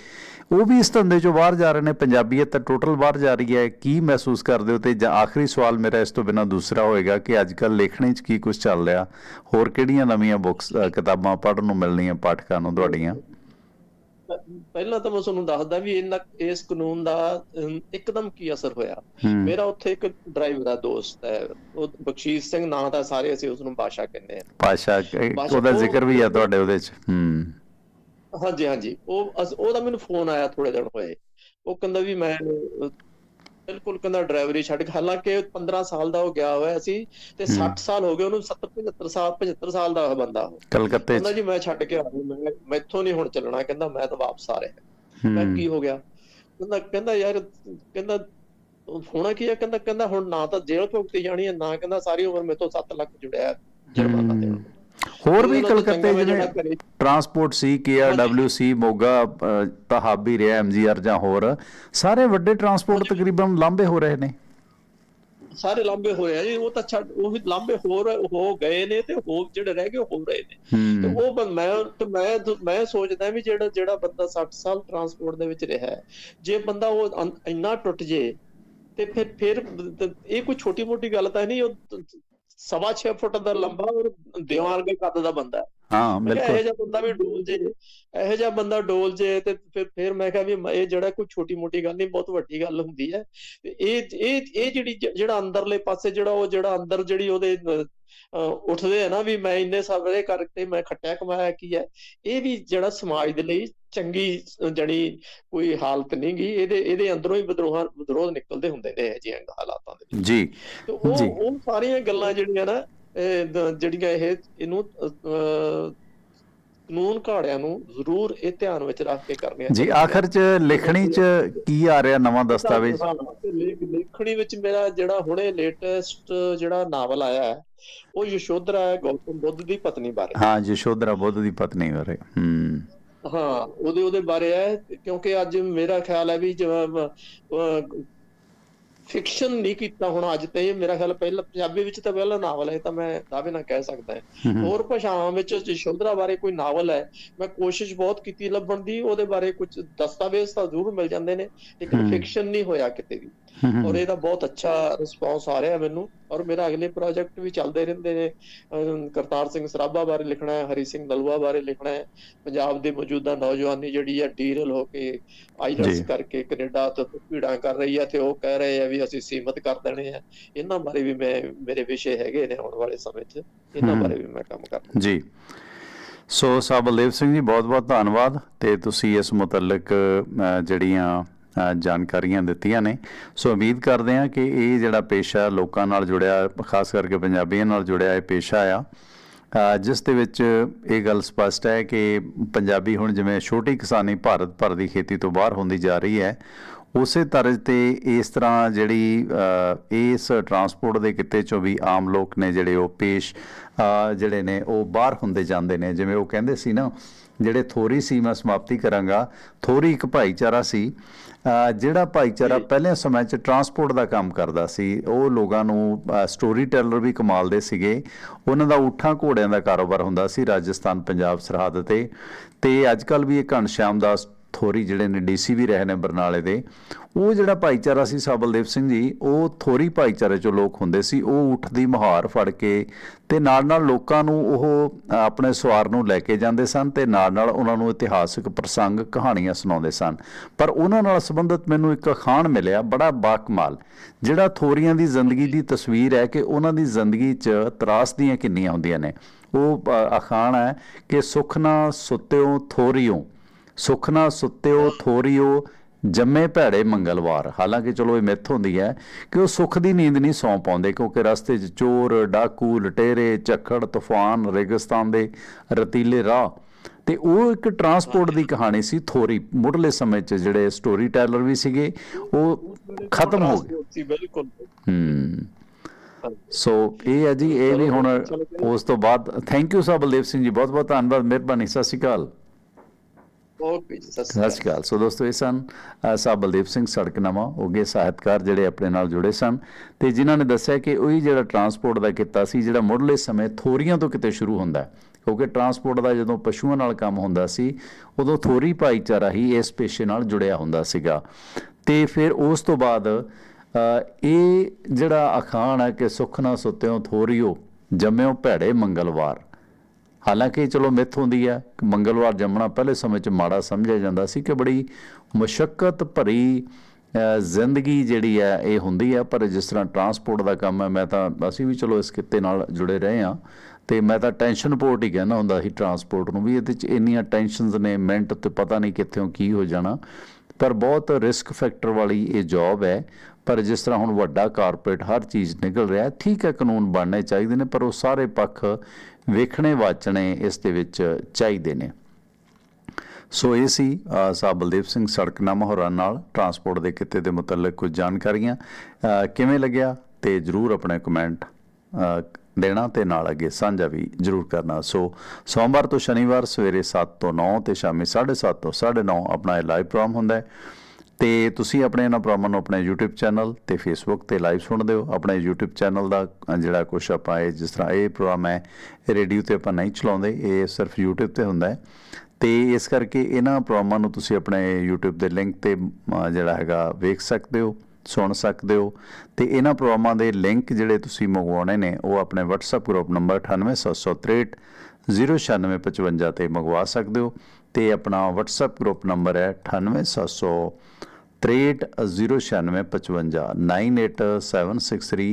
ਉਹ ਵੀ ਇਸ ਧੰਦੇ ਚੋਂ ਬਾਹਰ ਜਾ ਰਹੇ ਨੇ। ਪੰਜਾਬੀਅਤ ਤਾਂ ਟੋਟਲ ਬਾਹਰ ਜਾ ਰਹੀ ਹੈ। ਕੀ ਮਹਿਸੂਸ ਕਰਦੇ ਹੋ? ਤੇ ਜਾਂ ਆਖਰੀ ਸਵਾਲ ਮੇਰਾ ਇਸ ਤੋਂ ਬਿਨਾ ਦੂਸਰਾ ਹੋਏਗਾ ਕਿ ਅੱਜ ਕੱਲ ਲੇਖਣੀ 'ਚ ਕੀ ਕੁਝ ਚੱਲ ਰਿਹਾ? ਹੋਰ ਕਿਹੜੀਆਂ ਨਵੀਆਂ ਬੁੱਕਸ ਕਿਤਾਬਾਂ ਪੜ੍ਹਨ ਨੂੰ ਮਿਲਣੀਆਂ ਪਾਠਕਾਂ ਨੂੰ ਤੁਹਾਡੀਆਂ?
ਪਹਿਲਾਂ ਤਾਂ ਮੈਂ ਤੁਹਾਨੂੰ ਦੱਸਦਾ ਵੀ ਇਹਨਾਂ ਇਸ ਕਾਨੂੰਨ ਦਾ ਇੱਕਦਮ ਕੀ ਅਸਰ ਹੋਇਆ? ਮੇਰਾ ਉੱਥੇ ਇੱਕ ਡਰਾਈਵਰ ਦਾ ਦੋਸਤ ਹੈ। ਉਹ ਬਖਸ਼ੀਸ਼ ਸਿੰਘ ਨਾਂ ਦਾ ਸਾਰੇ ਅਸੀਂ ਉਸ ਨੂੰ ਬਾਸ਼ਾ ਕਹਿੰਦੇ ਆ ਬਾਸ਼ਾ
ਉਹਦਾ
ਉਹ-
ਜ਼ਿਕਰ ਵੀ ਆ ਤੁਹਾਡੇ ਉਹਦੇ 'ਚ। ਹੂੰ।
ਹਾਂਜੀ ਹਾਂਜੀ। ਉਹ ਉਹਦਾ ਮੈਨੂੰ ਫੋਨ ਆਇਆ ਥੋੜੇ ਦਿਨ ਹੋਏ। ਉਹ ਕਹਿੰਦਾ ਵੀ ਮੈਂ ਬਿਲਕੁਲ ਕਹਿੰਦਾ ਡਰਾਈਵਰੀ ਛੱਡ ਕੇ ਹਾਲਾਂਕਿ 15 ਸਾਲ ਦਾ ਉਹ ਗਿਆ ਹੋਇਆ ਸੀ ਤੇ
ਹੂੰ।
60 ਸਾਲ ਹੋ ਗਏ ਉਹਨੂੰ 70 75 ਸਾਲ 75 ਸਾਲ ਦਾ ਉਹ ਬੰਦਾ ਉਹ।
ਕਲਕੱਤੇ
ਕਹਿੰਦਾ ਜੀ ਮੈਂ ਛੱਡ ਕੇ ਆ ਗਿਆ ਮੈਂ ਮੈਥੋਂ ਨਹੀਂ ਹੁਣ ਚੱਲਣਾ ਕਹਿੰਦਾ ਮੈਂ ਤਾਂ ਵਾਪਸ ਆ ਰਿਹਾ। ਮੈਂ ਕੀ ਹੋ ਗਿਆ? ਕਹਿੰਦਾ ਕਹਿੰਦਾ ਯਾਰ ਕਹਿੰਦਾ ਹੋਣਾ ਕੀ ਹੈ ਕਹਿੰਦਾ ਕਹਿੰਦਾ ਹੁਣ ਨਾ ਤਾਂ ਜੇਲ੍ਹ ਭੁਗਤੀ ਜਾਣੀ ਹੈ ਨਾ ਕਹਿੰਦਾ ਸਾਰੀ ਉਮਰ ਮੇਥੋਂ 7 ਲੱਖ ਜੁੜਿਆ ਹੈ। ਜੁਰਮਾਨਾ ਦੇਣ।
ਹੋਰ ਵੀ ਕਲਕੱਤੇ
ਜਿਹੜਾ
ਟਰਾਂਸਪੋਰਟ ਸੀ ਕੇਆਰਡਬਲਯੂਸੀ ਮੋਗਾ ਅ, ਤਾਂ ਹਾਬੀ ਰਿਹਾ ਐਮਜੀਆਰ ਜਾਂ ਹੋਰ ਸਾਰੇ ਵੱਡੇ ਟਰਾਂਸਪੋਰਟ ਤਕਰੀਬਨ ਲਾਂਬੇ ਹੋ ਰਹੇ ਨੇ।
ਸਾਰੇ ਲਾਂਬੇ ਹੋਏ ਆ ਜੀ ਉਹ ਤਾਂ ਛੱਡ ਉਹ ਵੀ ਲਾਂਬੇ ਹੋਰ ਹੋ ਗਏ ਨੇ ਤੇ ਹੋਰ ਜਿਹੜੇ ਰਹਿ ਗਏ ਹੋ ਰਹੇ ਨੇ। ਤੇ
ਹੂੰ
ਉਹ ਮੈਂ ਤੇ ਮੈਂ ਮੈਂ ਸੋਚਦਾ ਵੀ ਜਿਹੜਾ ਜਿਹੜਾ ਬੰਦਾ 60 ਸਾਲ ਟਰਾਂਸਪੋਰਟ ਦੇ ਵਿੱਚ ਰਿਹਾ ਹੈ, ਜੇ ਬੰਦਾ ਉਹ ਇੰਨਾ ਟੁੱਟ ਜੇ ਤੇ ਫਿਰ ਫਿਰ ਇਹ ਕੋਈ ਛੋਟੀ ਮੋਟੀ ਗੱਲ ਤਾਂ ਨਹੀਂ ਉਹ ਸਵਾ 6 ਫੁੱਟ ਦਾ ਲੰਬਾ ਔਰ ਦੀਵਾਰ ਦੇ ਕੱਦ ਦਾ ਬੰਦਾ ਹੈ।
ਬਿਲਕੁਲ
ਇਹੋ ਜਿਹਾ ਬੰਦਾ ਵੀ ਡੋਲ ਜੇ ਇਹੋ ਜਿਹਾ ਬੰਦਾ ਡੋਲ ਜੇ ਤੇ ਫਿਰ ਫਿਰ ਮੈਂ ਕਿਹਾ ਵੀ ਇਹ ਜਿਹੜਾ ਕੋਈ ਛੋਟੀ ਮੋਟੀ ਗੱਲ ਨਹੀਂ ਬਹੁਤ ਵੱਡੀ ਗੱਲ ਹੁੰਦੀ ਹੈ ਇਹ ਇਹ ਇਹ ਜਿਹੜੀ ਜਿਹੜਾ ਅੰਦਰਲੇ ਪਾਸੇ ਜਿਹੜਾ ਉਹ ਜਿਹੜਾ ਅੰਦਰ ਜਿਹੜੀ ਉਹਦੇ ਉੱਠਦੇ ਆ ਨਾ ਵੀ ਮੈਂ ਇੰਨੇ ਸਾਰੇ ਕਰਕੇ ਮੈਂ ਖੱਟਿਆ ਕਮਾਇਆ ਕੀ ਹੈ ਇਹ ਵੀ ਜਿਹੜਾ ਸਮਾਜ ਦੇ ਲਈ ਚੰਗੀ ਜਣੀ ਕੋਈ ਹਾਲਤ ਨਹੀਂ ਗੀ ਇਹਦੇ ਇਹਦੇ ਅੰਦਰੋਂ ਹੀ ਵਿਦਰੋਹਾਂ ਵਿਦਰੋਹ ਨਿਕਲਦੇ ਹੁੰਦੇ ਨੇ ਇਹ ਜਿਹੇ ਹਾਲਾਤਾਂ ਦੇ ਵਿੱਚ
ਜੀ
ਤੇ ਉਹ
ਜੀ।
ਉਹ ਸਾਰੀਆਂ ਗੱਲਾਂ ਜਿਹੜੀਆਂ ਨਾ ਜਿਹੜੀਆਂ ਇਹ ਇਹਨੂੰ ਕਾਨੂੰਨ ਘਾੜਿਆਂ ਨੂੰ ਜ਼ਰੂਰ ਇਹ ਧਿਆਨ ਵਿੱਚ ਰੱਖ ਕੇ ਕਰਨੀਆਂ
ਜੀ ਆਖਰ 'ਚ ਲਿਖਣੀ 'ਚ ਕੀ ਆ ਰਿਹਾ ਨਵਾਂ ਦਸਤਾਵੇਜ਼?
ਲੇਖਣੀ ਵਿੱਚ ਮੇਰਾ ਜਿਹੜਾ ਹੁਣੇ ਲੇਟੈਸਟ ਜਿਹੜਾ ਨਾਵਲ ਆਇਆ ਹੈ ਉਹ ਯਸ਼ੋਧਰਾ ਹੈ ਗੌਤਮ ਬੁੱਧ ਦੀ ਪਤਨੀ ਬਾਰੇ।
ਹਾਂ ਯਸ਼ੋਧਰਾ ਬੁੱਧ ਦੀ ਪਤਨੀ ਬਾਰੇ ਹੂੰ।
ਹਾਂ ਉਹਦੇ ਉਹਦੇ ਬਾਰੇ ਹੈ ਕਿਉਂਕਿ ਅੱਜ ਮੇਰਾ ਖਿਆਲ ਹੈ ਵੀ ਫਿਕਸ਼ਨ ਨਹੀਂ ਕੀਤਾ ਹੁਣ ਅੱਜ ਤੇ ਇਹ ਮੇਰਾ ਖਿਆਲ ਪਹਿਲਾਂ ਪੰਜਾਬੀ ਵਿੱਚ ਤਾਂ ਪਹਿਲਾ ਨਾਵਲ ਹੈ ਤਾਂ ਮੈਂ ਦਾਅਵੇ ਨਾਲ ਕਹਿ ਸਕਦਾ ਹਾਂ। ਹੋਰ ਭਾਸ਼ਾਵਾਂ ਵਿੱਚ ਯਸ਼ੋਧਰਾ ਬਾਰੇ ਕੋਈ ਨਾਵਲ ਹੈ ਮੈਂ ਕੋਸ਼ਿਸ਼ ਬਹੁਤ ਕੀਤੀ ਲੱਭਣ ਦੀ ਉਹਦੇ ਬਾਰੇ ਕੁਝ ਦਸਤਾਵੇਜ਼ ਤਾਂ ਜ਼ਰੂਰ ਮਿਲ ਜਾਂਦੇ ਨੇ ਲੇਕਿਨ। ਫਿਕਸ਼ਨ ਨਹੀਂ ਹੋਇਆ ਕਿਤੇ ਵੀ। ਔਰ ਇਹਦਾ ਬਹੁਤ ਅੱਛਾ ਰਿਸਪੌਂਸ ਆ ਰਿਹਾ ਮੈਨੂੰ। ਔਰ ਮੇਰਾ ਅਗਲੇ ਪ੍ਰੋਜੈਕਟ ਵੀ ਚੱਲਦੇ ਰਹਿੰਦੇ ਨੇ। ਕਰਤਾਰ ਸਿੰਘ ਸਰਾਭਾ ਬਾਰੇ ਲਿਖਣਾ ਹੈ ਹਰੀ ਸਿੰਘ ਨਲੂਆ ਬਾਰੇ ਲਿਖਣਾ ਹੈ। ਪੰਜਾਬ ਦੇ ਮੌਜੂਦਾ ਨੌਜਵਾਨੀ ਜਿਹੜੀ ਹੈ ਡੀਰਲ ਹੋ ਕੇ ਆਈਲੈਟਸ
ਜੀ।
ਕਰਕੇ ਕੈਨੇਡਾ ਤੋਂ ਭੀੜਾਂ ਕਰ ਰਹੀ ਹੈ ਤੇ ਉਹ ਕਹਿ ਰਹੇ ਆ ਵੀ ਅਸੀਂ ਸੀਮਤ ਕਰ ਦੇਣੇ ਆ ਇਹਨਾਂ ਬਾਰੇ ਵੀ ਮੈਂ ਮੇਰੇ ਵਿਸ਼ੇ ਹੈਗੇ ਨੇ ਆਉਣ ਵਾਲੇ ਸਮੇਂ 'ਚ। ਇਹਨਾਂ। ਬਾਰੇ ਵੀ ਮੈਂ ਕੰਮ ਕਰਨਾ।
ਜੀ। ਸੋ ਸਾਹਿਬ ਸਿੰਘ ਜੀ ਬਹੁਤ ਬਹੁਤ ਧੰਨਵਾਦ। ਤੇ ਤੁਸੀਂ ਇਸ ਮੁਤਲਕ ਜਿਹੜੀਆਂ ਜਾਣਕਾਰੀਆਂ ਦਿੱਤੀਆਂ ਨੇ। ਸੋ ਉਮੀਦ ਕਰਦੇ ਹਾਂ ਕਿ ਇਹ ਜਿਹੜਾ ਪੇਸ਼ਾ ਲੋਕਾਂ ਨਾਲ ਜੁੜਿਆ, ਖਾਸ ਕਰਕੇ ਪੰਜਾਬੀਆਂ ਨਾਲ ਜੁੜਿਆ ਇਹ ਪੇਸ਼ਾ ਆ। ਜਿਸ ਦੇ ਵਿੱਚ ਇਹ ਗੱਲ ਸਪਸ਼ਟ ਹੈ ਕਿ ਪੰਜਾਬੀ ਹੁਣ ਜਿਵੇਂ ਛੋਟੀ ਕਿਸਾਨੀ ਭਾਰਤ ਭਰ ਦੀ ਖੇਤੀ ਤੋਂ ਬਾਹਰ ਹੁੰਦੀ ਜਾ ਰਹੀ ਹੈ, ਉਸੇ ਤਰ੍ਹਾਂ ਤੇ ਇਸ ਤਰ੍ਹਾਂ ਜਿਹੜੀ ਇਸ ਟਰਾਂਸਪੋਰਟ ਦੇ ਕਿੱਤੇ ਚੋਂ ਵੀ ਆਮ ਲੋਕ ਨੇ ਜਿਹੜੇ ਉਹ ਪੇਸ਼ ਜਿਹੜੇ ਨੇ ਉਹ ਬਾਹਰ ਹੁੰਦੇ ਜਾਂਦੇ ਨੇ। ਜਿਵੇਂ ਉਹ ਕਹਿੰਦੇ ਸੀ ਨਾ ਜਿਹੜੇ ਥੋਰੀ ਸੀ ਮੈਂ ਸਮਾਪਤੀ ਕਰਾਂਗਾ। ਥੋਰੀ ਇੱਕ ਭਾਈਚਾਰਾ ਸੀ। ਜਿਹੜਾ ਭਾਈਚਾਰਾ। ਪਹਿਲੇ ਸਮੇਂ 'ਚ ਟਰਾਂਸਪੋਰਟ ਦਾ ਕੰਮ ਕਰਦਾ ਸੀ ਉਹ ਲੋਕਾਂ ਨੂੰ ਸਟੋਰੀ ਟੈਲਰ ਵੀ ਕਮਾਲ ਦੇ ਸੀਗੇ। ਉਹਨਾਂ ਦਾ ਊਠਾਂ ਘੋੜਿਆਂ ਦਾ ਕਾਰੋਬਾਰ ਹੁੰਦਾ ਸੀ ਰਾਜਸਥਾਨ ਪੰਜਾਬ ਸਰਹੱਦ ਤੇ। ਤੇ ਅੱਜ ਕੱਲ ਵੀ ਇਹ ਘਣਸ਼ਿਆਮ ਦਾਸ ਥੋਰੀ ਜਿਹੜੇ ਨੇ ਡੀਸੀ ਵੀ ਰਹੇ ਨੇ ਬਰਨਾਲੇ ਦੇ, ਉਹ ਜਿਹੜਾ ਭਾਈਚਾਰਾ ਸੀ ਸਾਬਲਦੇਵ ਸਿੰਘ ਜੀ, ਉਹ ਥੋਰੀ ਭਾਈਚਾਰੇ ਚੋਂ ਲੋਕ ਹੁੰਦੇ ਸੀ, ਉਹ ਊਠ ਦੀ ਮੁਹਾਰ ਫੜ ਕੇ ਤੇ ਨਾਲ ਨਾਲ ਲੋਕਾਂ ਨੂੰ ਉਹ ਆਪਣੇ ਸਵਾਰ ਨੂੰ ਲੈ ਕੇ ਜਾਂਦੇ ਸਨ ਤੇ ਨਾਲ ਨਾਲ ਉਹਨਾਂ ਨੂੰ ਇਤਿਹਾਸਕ ਪ੍ਰਸੰਗ, ਕਹਾਣੀਆਂ ਸੁਣਾਉਂਦੇ ਸਨ। ਪਰ ਉਹਨਾਂ ਨਾਲ ਸੰਬੰਧਿਤ ਮੈਨੂੰ ਇੱਕ ਅਖਾਣ ਮਿਲਿਆ, ਬੜਾ ਬਾਕਮਾਲ, ਜਿਹੜਾ ਥੋਰੀਆਂ ਦੀ ਜ਼ਿੰਦਗੀ ਦੀ ਤਸਵੀਰ ਹੈ ਕਿ ਉਹਨਾਂ ਦੀ ਜ਼ਿੰਦਗੀ 'ਚ ਤਰਾਸਦੀਆਂ ਕਿੰਨੀਆਂ ਹੁੰਦੀਆਂ ਨੇ। ਉਹ ਅਖਾਣ ਹੈ ਕਿ ਸੁਖ ਨਾ ਸੁੱਤਿਓ ਥੋਰੀਓ ਸੁਖ ਨਾ ਸੁੱਤਿਓ ਥੋਰੀਓ ਜੰਮੇ ਭੈੜੇ ਮੰਗਲਵਾਰ। ਹਾਲਾਂਕਿ ਚਲੋ ਇਹ ਮਿੱਥ ਹੁੰਦੀ ਹੈ ਕਿ ਉਹ ਸੁੱਖ ਦੀ ਨੀਂਦ ਨਹੀਂ ਸੌਂ ਪਾਉਂਦੇ ਕਿਉਂਕਿ ਰਸਤੇ 'ਚ ਚੋਰ ਡਾਕੂ ਲਟੇਰੇ ਝੱਖੜ ਤੂਫਾਨ ਰੇਗਿਸਤਾਨ ਦੇ ਰਤੀਲੇ ਰਾਹ। ਤੇ ਉਹ ਇੱਕ ਟਰਾਂਸਪੋਰਟ ਦੀ ਕਹਾਣੀ ਸੀ ਥੋਰੀ। ਮੁੱਢਲੇ ਸਮੇਂ 'ਚ ਜਿਹੜੇ ਸਟੋਰੀ ਟੈਲਰ ਵੀ ਸੀਗੇ ਉਹ ਖਤਮ ਹੋ ਗਏ।
ਬਿਲਕੁਲ।
ਹੂੰ। ਸੋ ਇਹ ਹੈ ਜੀ ਇਹ ਵੀ ਹੁਣ ਉਸ ਤੋਂ ਬਾਅਦ। ਥੈਂਕ ਯੂ ਸਾਹਿਬ ਬਲਦੇਵ ਸਿੰਘ ਜੀ ਬਹੁਤ ਬਹੁਤ ਧੰਨਵਾਦ ਮਿਹਰਬਾਨੀ ਸਤਿ ਸ਼੍ਰੀ ਅਕਾਲ।
ਓਕੇ ਜੀ ਸਤਿ
ਸਤਿ
ਸ਼੍ਰੀ
ਅਕਾਲ। ਸੋ ਦੋਸਤੋ ਇਹ ਸਨ ਸਾਹਿਬ ਬਲਦੇਵ ਸਿੰਘ ਸੜਕਨਾਮਾ ਹੋਗੇ ਸਾਹਿਤਕਾਰ ਜਿਹੜੇ ਆਪਣੇ ਨਾਲ ਜੁੜੇ ਸਨ ਤੇ ਜਿਨ੍ਹਾਂ ਨੇ ਦੱਸਿਆ ਕਿ ਉਹੀ ਜਿਹੜਾ ਟਰਾਂਸਪੋਰਟ ਦਾ ਕੀਤਾ ਸੀ ਜਿਹੜਾ ਮੁੱਢਲੇ ਸਮੇਂ ਥੋਰੀਆਂ ਤੋਂ ਕਿਤੇ ਸ਼ੁਰੂ ਹੁੰਦਾ। ਕਿਉਂਕਿ ਟਰਾਂਸਪੋਰਟ ਦਾ ਜਦੋਂ ਪਸ਼ੂਆਂ ਨਾਲ ਕੰਮ ਹੁੰਦਾ ਸੀ ਉਦੋਂ ਥੋਰੀ ਭਾਈਚਾਰਾ ਹੀ ਇਸ ਪੇਸ਼ੇ ਨਾਲ ਜੁੜਿਆ ਹੁੰਦਾ ਸੀਗਾ। ਤੇ ਫਿਰ ਉਸ ਤੋਂ ਬਾਅਦ ਇਹ ਜਿਹੜਾ ਅਖਾਣ ਹੈ ਕਿ ਸੁਖ ਨਾ ਸੁੱਤਿਓ ਥੋਰੀਓ ਜੰਮਿਓ ਭੈੜੇ ਮੰਗਲਵਾਰ। ਹਾਲਾਂਕਿ ਚਲੋ ਮਿੱਥ ਹੁੰਦੀ ਹੈ ਕਿ ਮੰਗਲਵਾਰ ਜੰਮਣਾ ਪਹਿਲੇ ਸਮੇਂ 'ਚ ਮਾੜਾ ਸਮਝਿਆ ਜਾਂਦਾ ਸੀ ਕਿ ਬੜੀ ਮੁਸ਼ਕਲ ਭਰੀ ਜ਼ਿੰਦਗੀ ਜਿਹੜੀ ਹੈ ਇਹ ਹੁੰਦੀ ਹੈ ਪਰ ਜਿਸ ਤਰ੍ਹਾਂ ਟਰਾਂਸਪੋਰਟ ਦਾ ਕੰਮ ਹੈ ਮੈਂ ਤਾਂ ਅਸੀਂ ਵੀ ਚਲੋ ਇਸ ਕਿੱਤੇ ਨਾਲ ਜੁੜੇ ਰਹੇ ਹਾਂ ਤੇ ਮੈਂ ਤਾਂ ਟੈਨਸ਼ਨ ਪੋਰਟ ਹੀ ਕਹਿੰਦਾ ਹੁੰਦਾ ਸੀ ਟਰਾਂਸਪੋਰਟ ਨੂੰ ਵੀ, ਇਹਦੇ 'ਚ ਇੰਨੀਆਂ ਟੈਨਸ਼ਨਸ ਨੇ, ਮਿੰਟ ਤੇ ਪਤਾ ਨਹੀਂ ਕਿੱਥੋਂ ਕੀ ਹੋ ਜਾਣਾ। ਪਰ ਬਹੁਤ ਰਿਸਕ ਫੈਕਟਰ ਵਾਲੀ ਇਹ ਜੌਬ ਹੈ। ਪਰ ਜਿਸ ਤਰ੍ਹਾਂ ਹੁਣ ਵੱਡਾ ਕਾਰਪੋਰੇਟ ਹਰ ਚੀਜ਼ ਨਿਕਲ ਰਿਹਾ, ਠੀਕ ਹੈ ਕਾਨੂੰਨ ਬਣਨੇ ਚਾਹੀਦੇ ਨੇ, ਪਰ ਉਹ ਸਾਰੇ ਪੱਖ ਵੇਖਣੇ ਵਾਚਣੇ ਇਸ ਦੇ ਵਿੱਚ ਚਾਹੀਦੇ ਨੇ। ਸੋ ਇਹ ਸੀ ਸਾਹਿਬ ਬਲਦੇਵ ਸਿੰਘ ਸੜਕਨਾਮਾ ਹੋਰਾਂ ਨਾਲ ਟਰਾਂਸਪੋਰਟ ਦੇ ਕਿੱਤੇ ਦੇ ਮੁਤਲਕ ਕੁਝ ਜਾਣਕਾਰੀਆਂ। ਕਿਵੇਂ ਲੱਗਿਆ ਤੇ ਜਰੂਰ ਆਪਣੇ ਕਮੈਂਟ ਦੇਣਾ ਤੇ ਨਾਲ ਅੱਗੇ ਸਾਂਝਾ ਵੀ ਜਰੂਰ ਕਰਨਾ। ਸੋ ਸੋਮਵਾਰ ਤੋਂ ਸ਼ਨੀਵਾਰ ਸਵੇਰੇ 7 ਤੋਂ 9 ਤੇ ਸ਼ਾਮੀ 7:30 ਤੋਂ 9:30 ਆਪਣਾ ਇਹ ਲਾਈਵ ਪ੍ਰੋਗਰਾਮ ਹੁੰਦਾ ਹੈ। ਤੇ ਤੁਸੀਂ ਆਪਣੇ ਇਹਨਾਂ ਪ੍ਰੋਗਰਾਮਾਂ ਨੂੰ ਆਪਣੇ YouTube ਚੈਨਲ ਤੇ Facebook ਤੇ ਲਾਈਵ ਸੁਣਦੇ ਹੋ। ਆਪਣੇ YouTube ਚੈਨਲ ਦਾ ਜਿਹੜਾ ਕੁਛ ਆਪਾਂ ਇਹ ਜਿਸ ਤਰ੍ਹਾਂ ਇਹ ਪ੍ਰੋਗਰਾਮ ਹੈ ਰੇਡੀਓ ਤੇ ਆਪਾਂ ਨਹੀਂ ਚਲਾਉਂਦੇ, ਇਹ ਸਿਰਫ YouTube ਤੇ ਹੁੰਦਾ ਹੈ। ਤੇ ਇਸ ਕਰਕੇ ਇਹਨਾਂ ਪ੍ਰੋਗਰਾਮਾਂ ਨੂੰ ਤੁਸੀਂ ਆਪਣੇ YouTube ਦੇ ਲਿੰਕ ਤੇ ਜਿਹੜਾ ਹੈਗਾ ਵੇਖ ਸਕਦੇ ਹੋ, ਸੁਣ ਸਕਦੇ ਹੋ। ਤੇ ਇਹਨਾਂ ਪ੍ਰੋਗਰਾਮਾਂ ਦੇ ਲਿੰਕ ਜਿਹੜੇ ਤੁਸੀਂ ਮੰਗਵਾਉਣੇ ਨੇ, ਉਹ ਆਪਣੇ WhatsApp ਗਰੁੱਪ ਨੰਬਰ 98763 09655 ਤੇ ਮੰਗਵਾ ਸਕਦੇ ਹੋ। ਤੇ ਆਪਣਾ WhatsApp ਗਰੁੱਪ ਨੰਬਰ ਹੈ 98763 09655 98763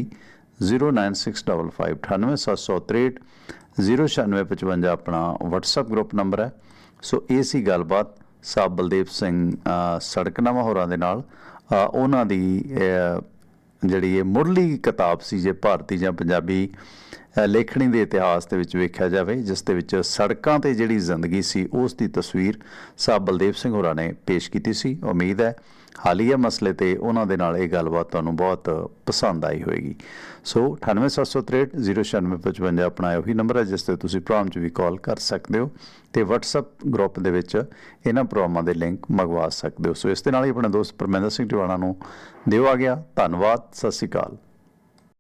09655 ਆਪਣਾ WhatsApp ਗਰੁੱਪ ਨੰਬਰ ਹੈ। ਸੋ ਇਹ ਸੀ ਗੱਲਬਾਤ ਸਾਹਿਬ ਬਲਦੇਵ ਸਿੰਘ ਅ, ਸੜਕਨਾਮਾ ਹੋਰਾਂ ਦੇ ਨਾਲ। ਉਹਨਾਂ ਦੀ ਜਿਹੜੀ ਇਹ ਮੁਰਲੀ ਕਿਤਾਬ ਸੀ ਜੇ ਭਾਰਤੀ ਜਾਂ ਪੰਜਾਬੀ ਲੇਖਣੀ ਦੇ ਇਤਿਹਾਸ ਦੇ ਵਿੱਚ ਵੇਖਿਆ ਜਾਵੇ ਜਿਸ ਦੇ ਵਿੱਚ ਸੜਕਾਂ ਤੇ ਜਿਹੜੀ ਜ਼ਿੰਦਗੀ ਸੀ ਉਸ ਦੀ ਤਸਵੀਰ ਸਾਹਿਬ ਬਲਦੇਵ ਸਿੰਘ ਹੋਰਾਂ ਨੇ ਪੇਸ਼ ਕੀਤੀ ਸੀ। ਉਮੀਦ ਹੈ ਹਾਲੀਆ ਮਸਲੇ ਤੇ ਉਹਨਾਂ ਦੇ ਨਾਲ ਇਹ ਗੱਲਬਾਤ ਤੁਹਾਨੂੰ ਬਹੁਤ ਪਸੰਦ ਆਈ ਹੋਵੇਗੀ। ਸੋ 9873096555 ਆਪਣਾ ਉਹੀ ਨੰਬਰ ਹੈ, ਜਿਸ ਤੇ ਤੁਸੀਂ ਪ੍ਰੋਗਰਾਮ 'ਚ ਵੀ ਕਾਲ ਕਰ ਸਕਦੇ ਹੋ ਤੇ WhatsApp ਗਰੁੱਪ ਦੇ ਵਿੱਚ ਇਹਨਾਂ ਪ੍ਰੋਗਰਾਮਾਂ ਦੇ ਲਿੰਕ ਮੰਗਵਾ ਸਕਦੇ ਹੋ। ਸੋ ਇਸ ਦੇ ਨਾਲ ਹੀ ਆਪਣੇ ਦੋਸਤ ਪਰਮੇਂਦਰ ਸਿੰਘ ਟਿਵਾਣਾ ਨੂੰ ਦਿਓ ਆ ਗਿਆ। ਧੰਨਵਾਦ, ਸਤਿ ਸ਼੍ਰੀ ਅਕਾਲ।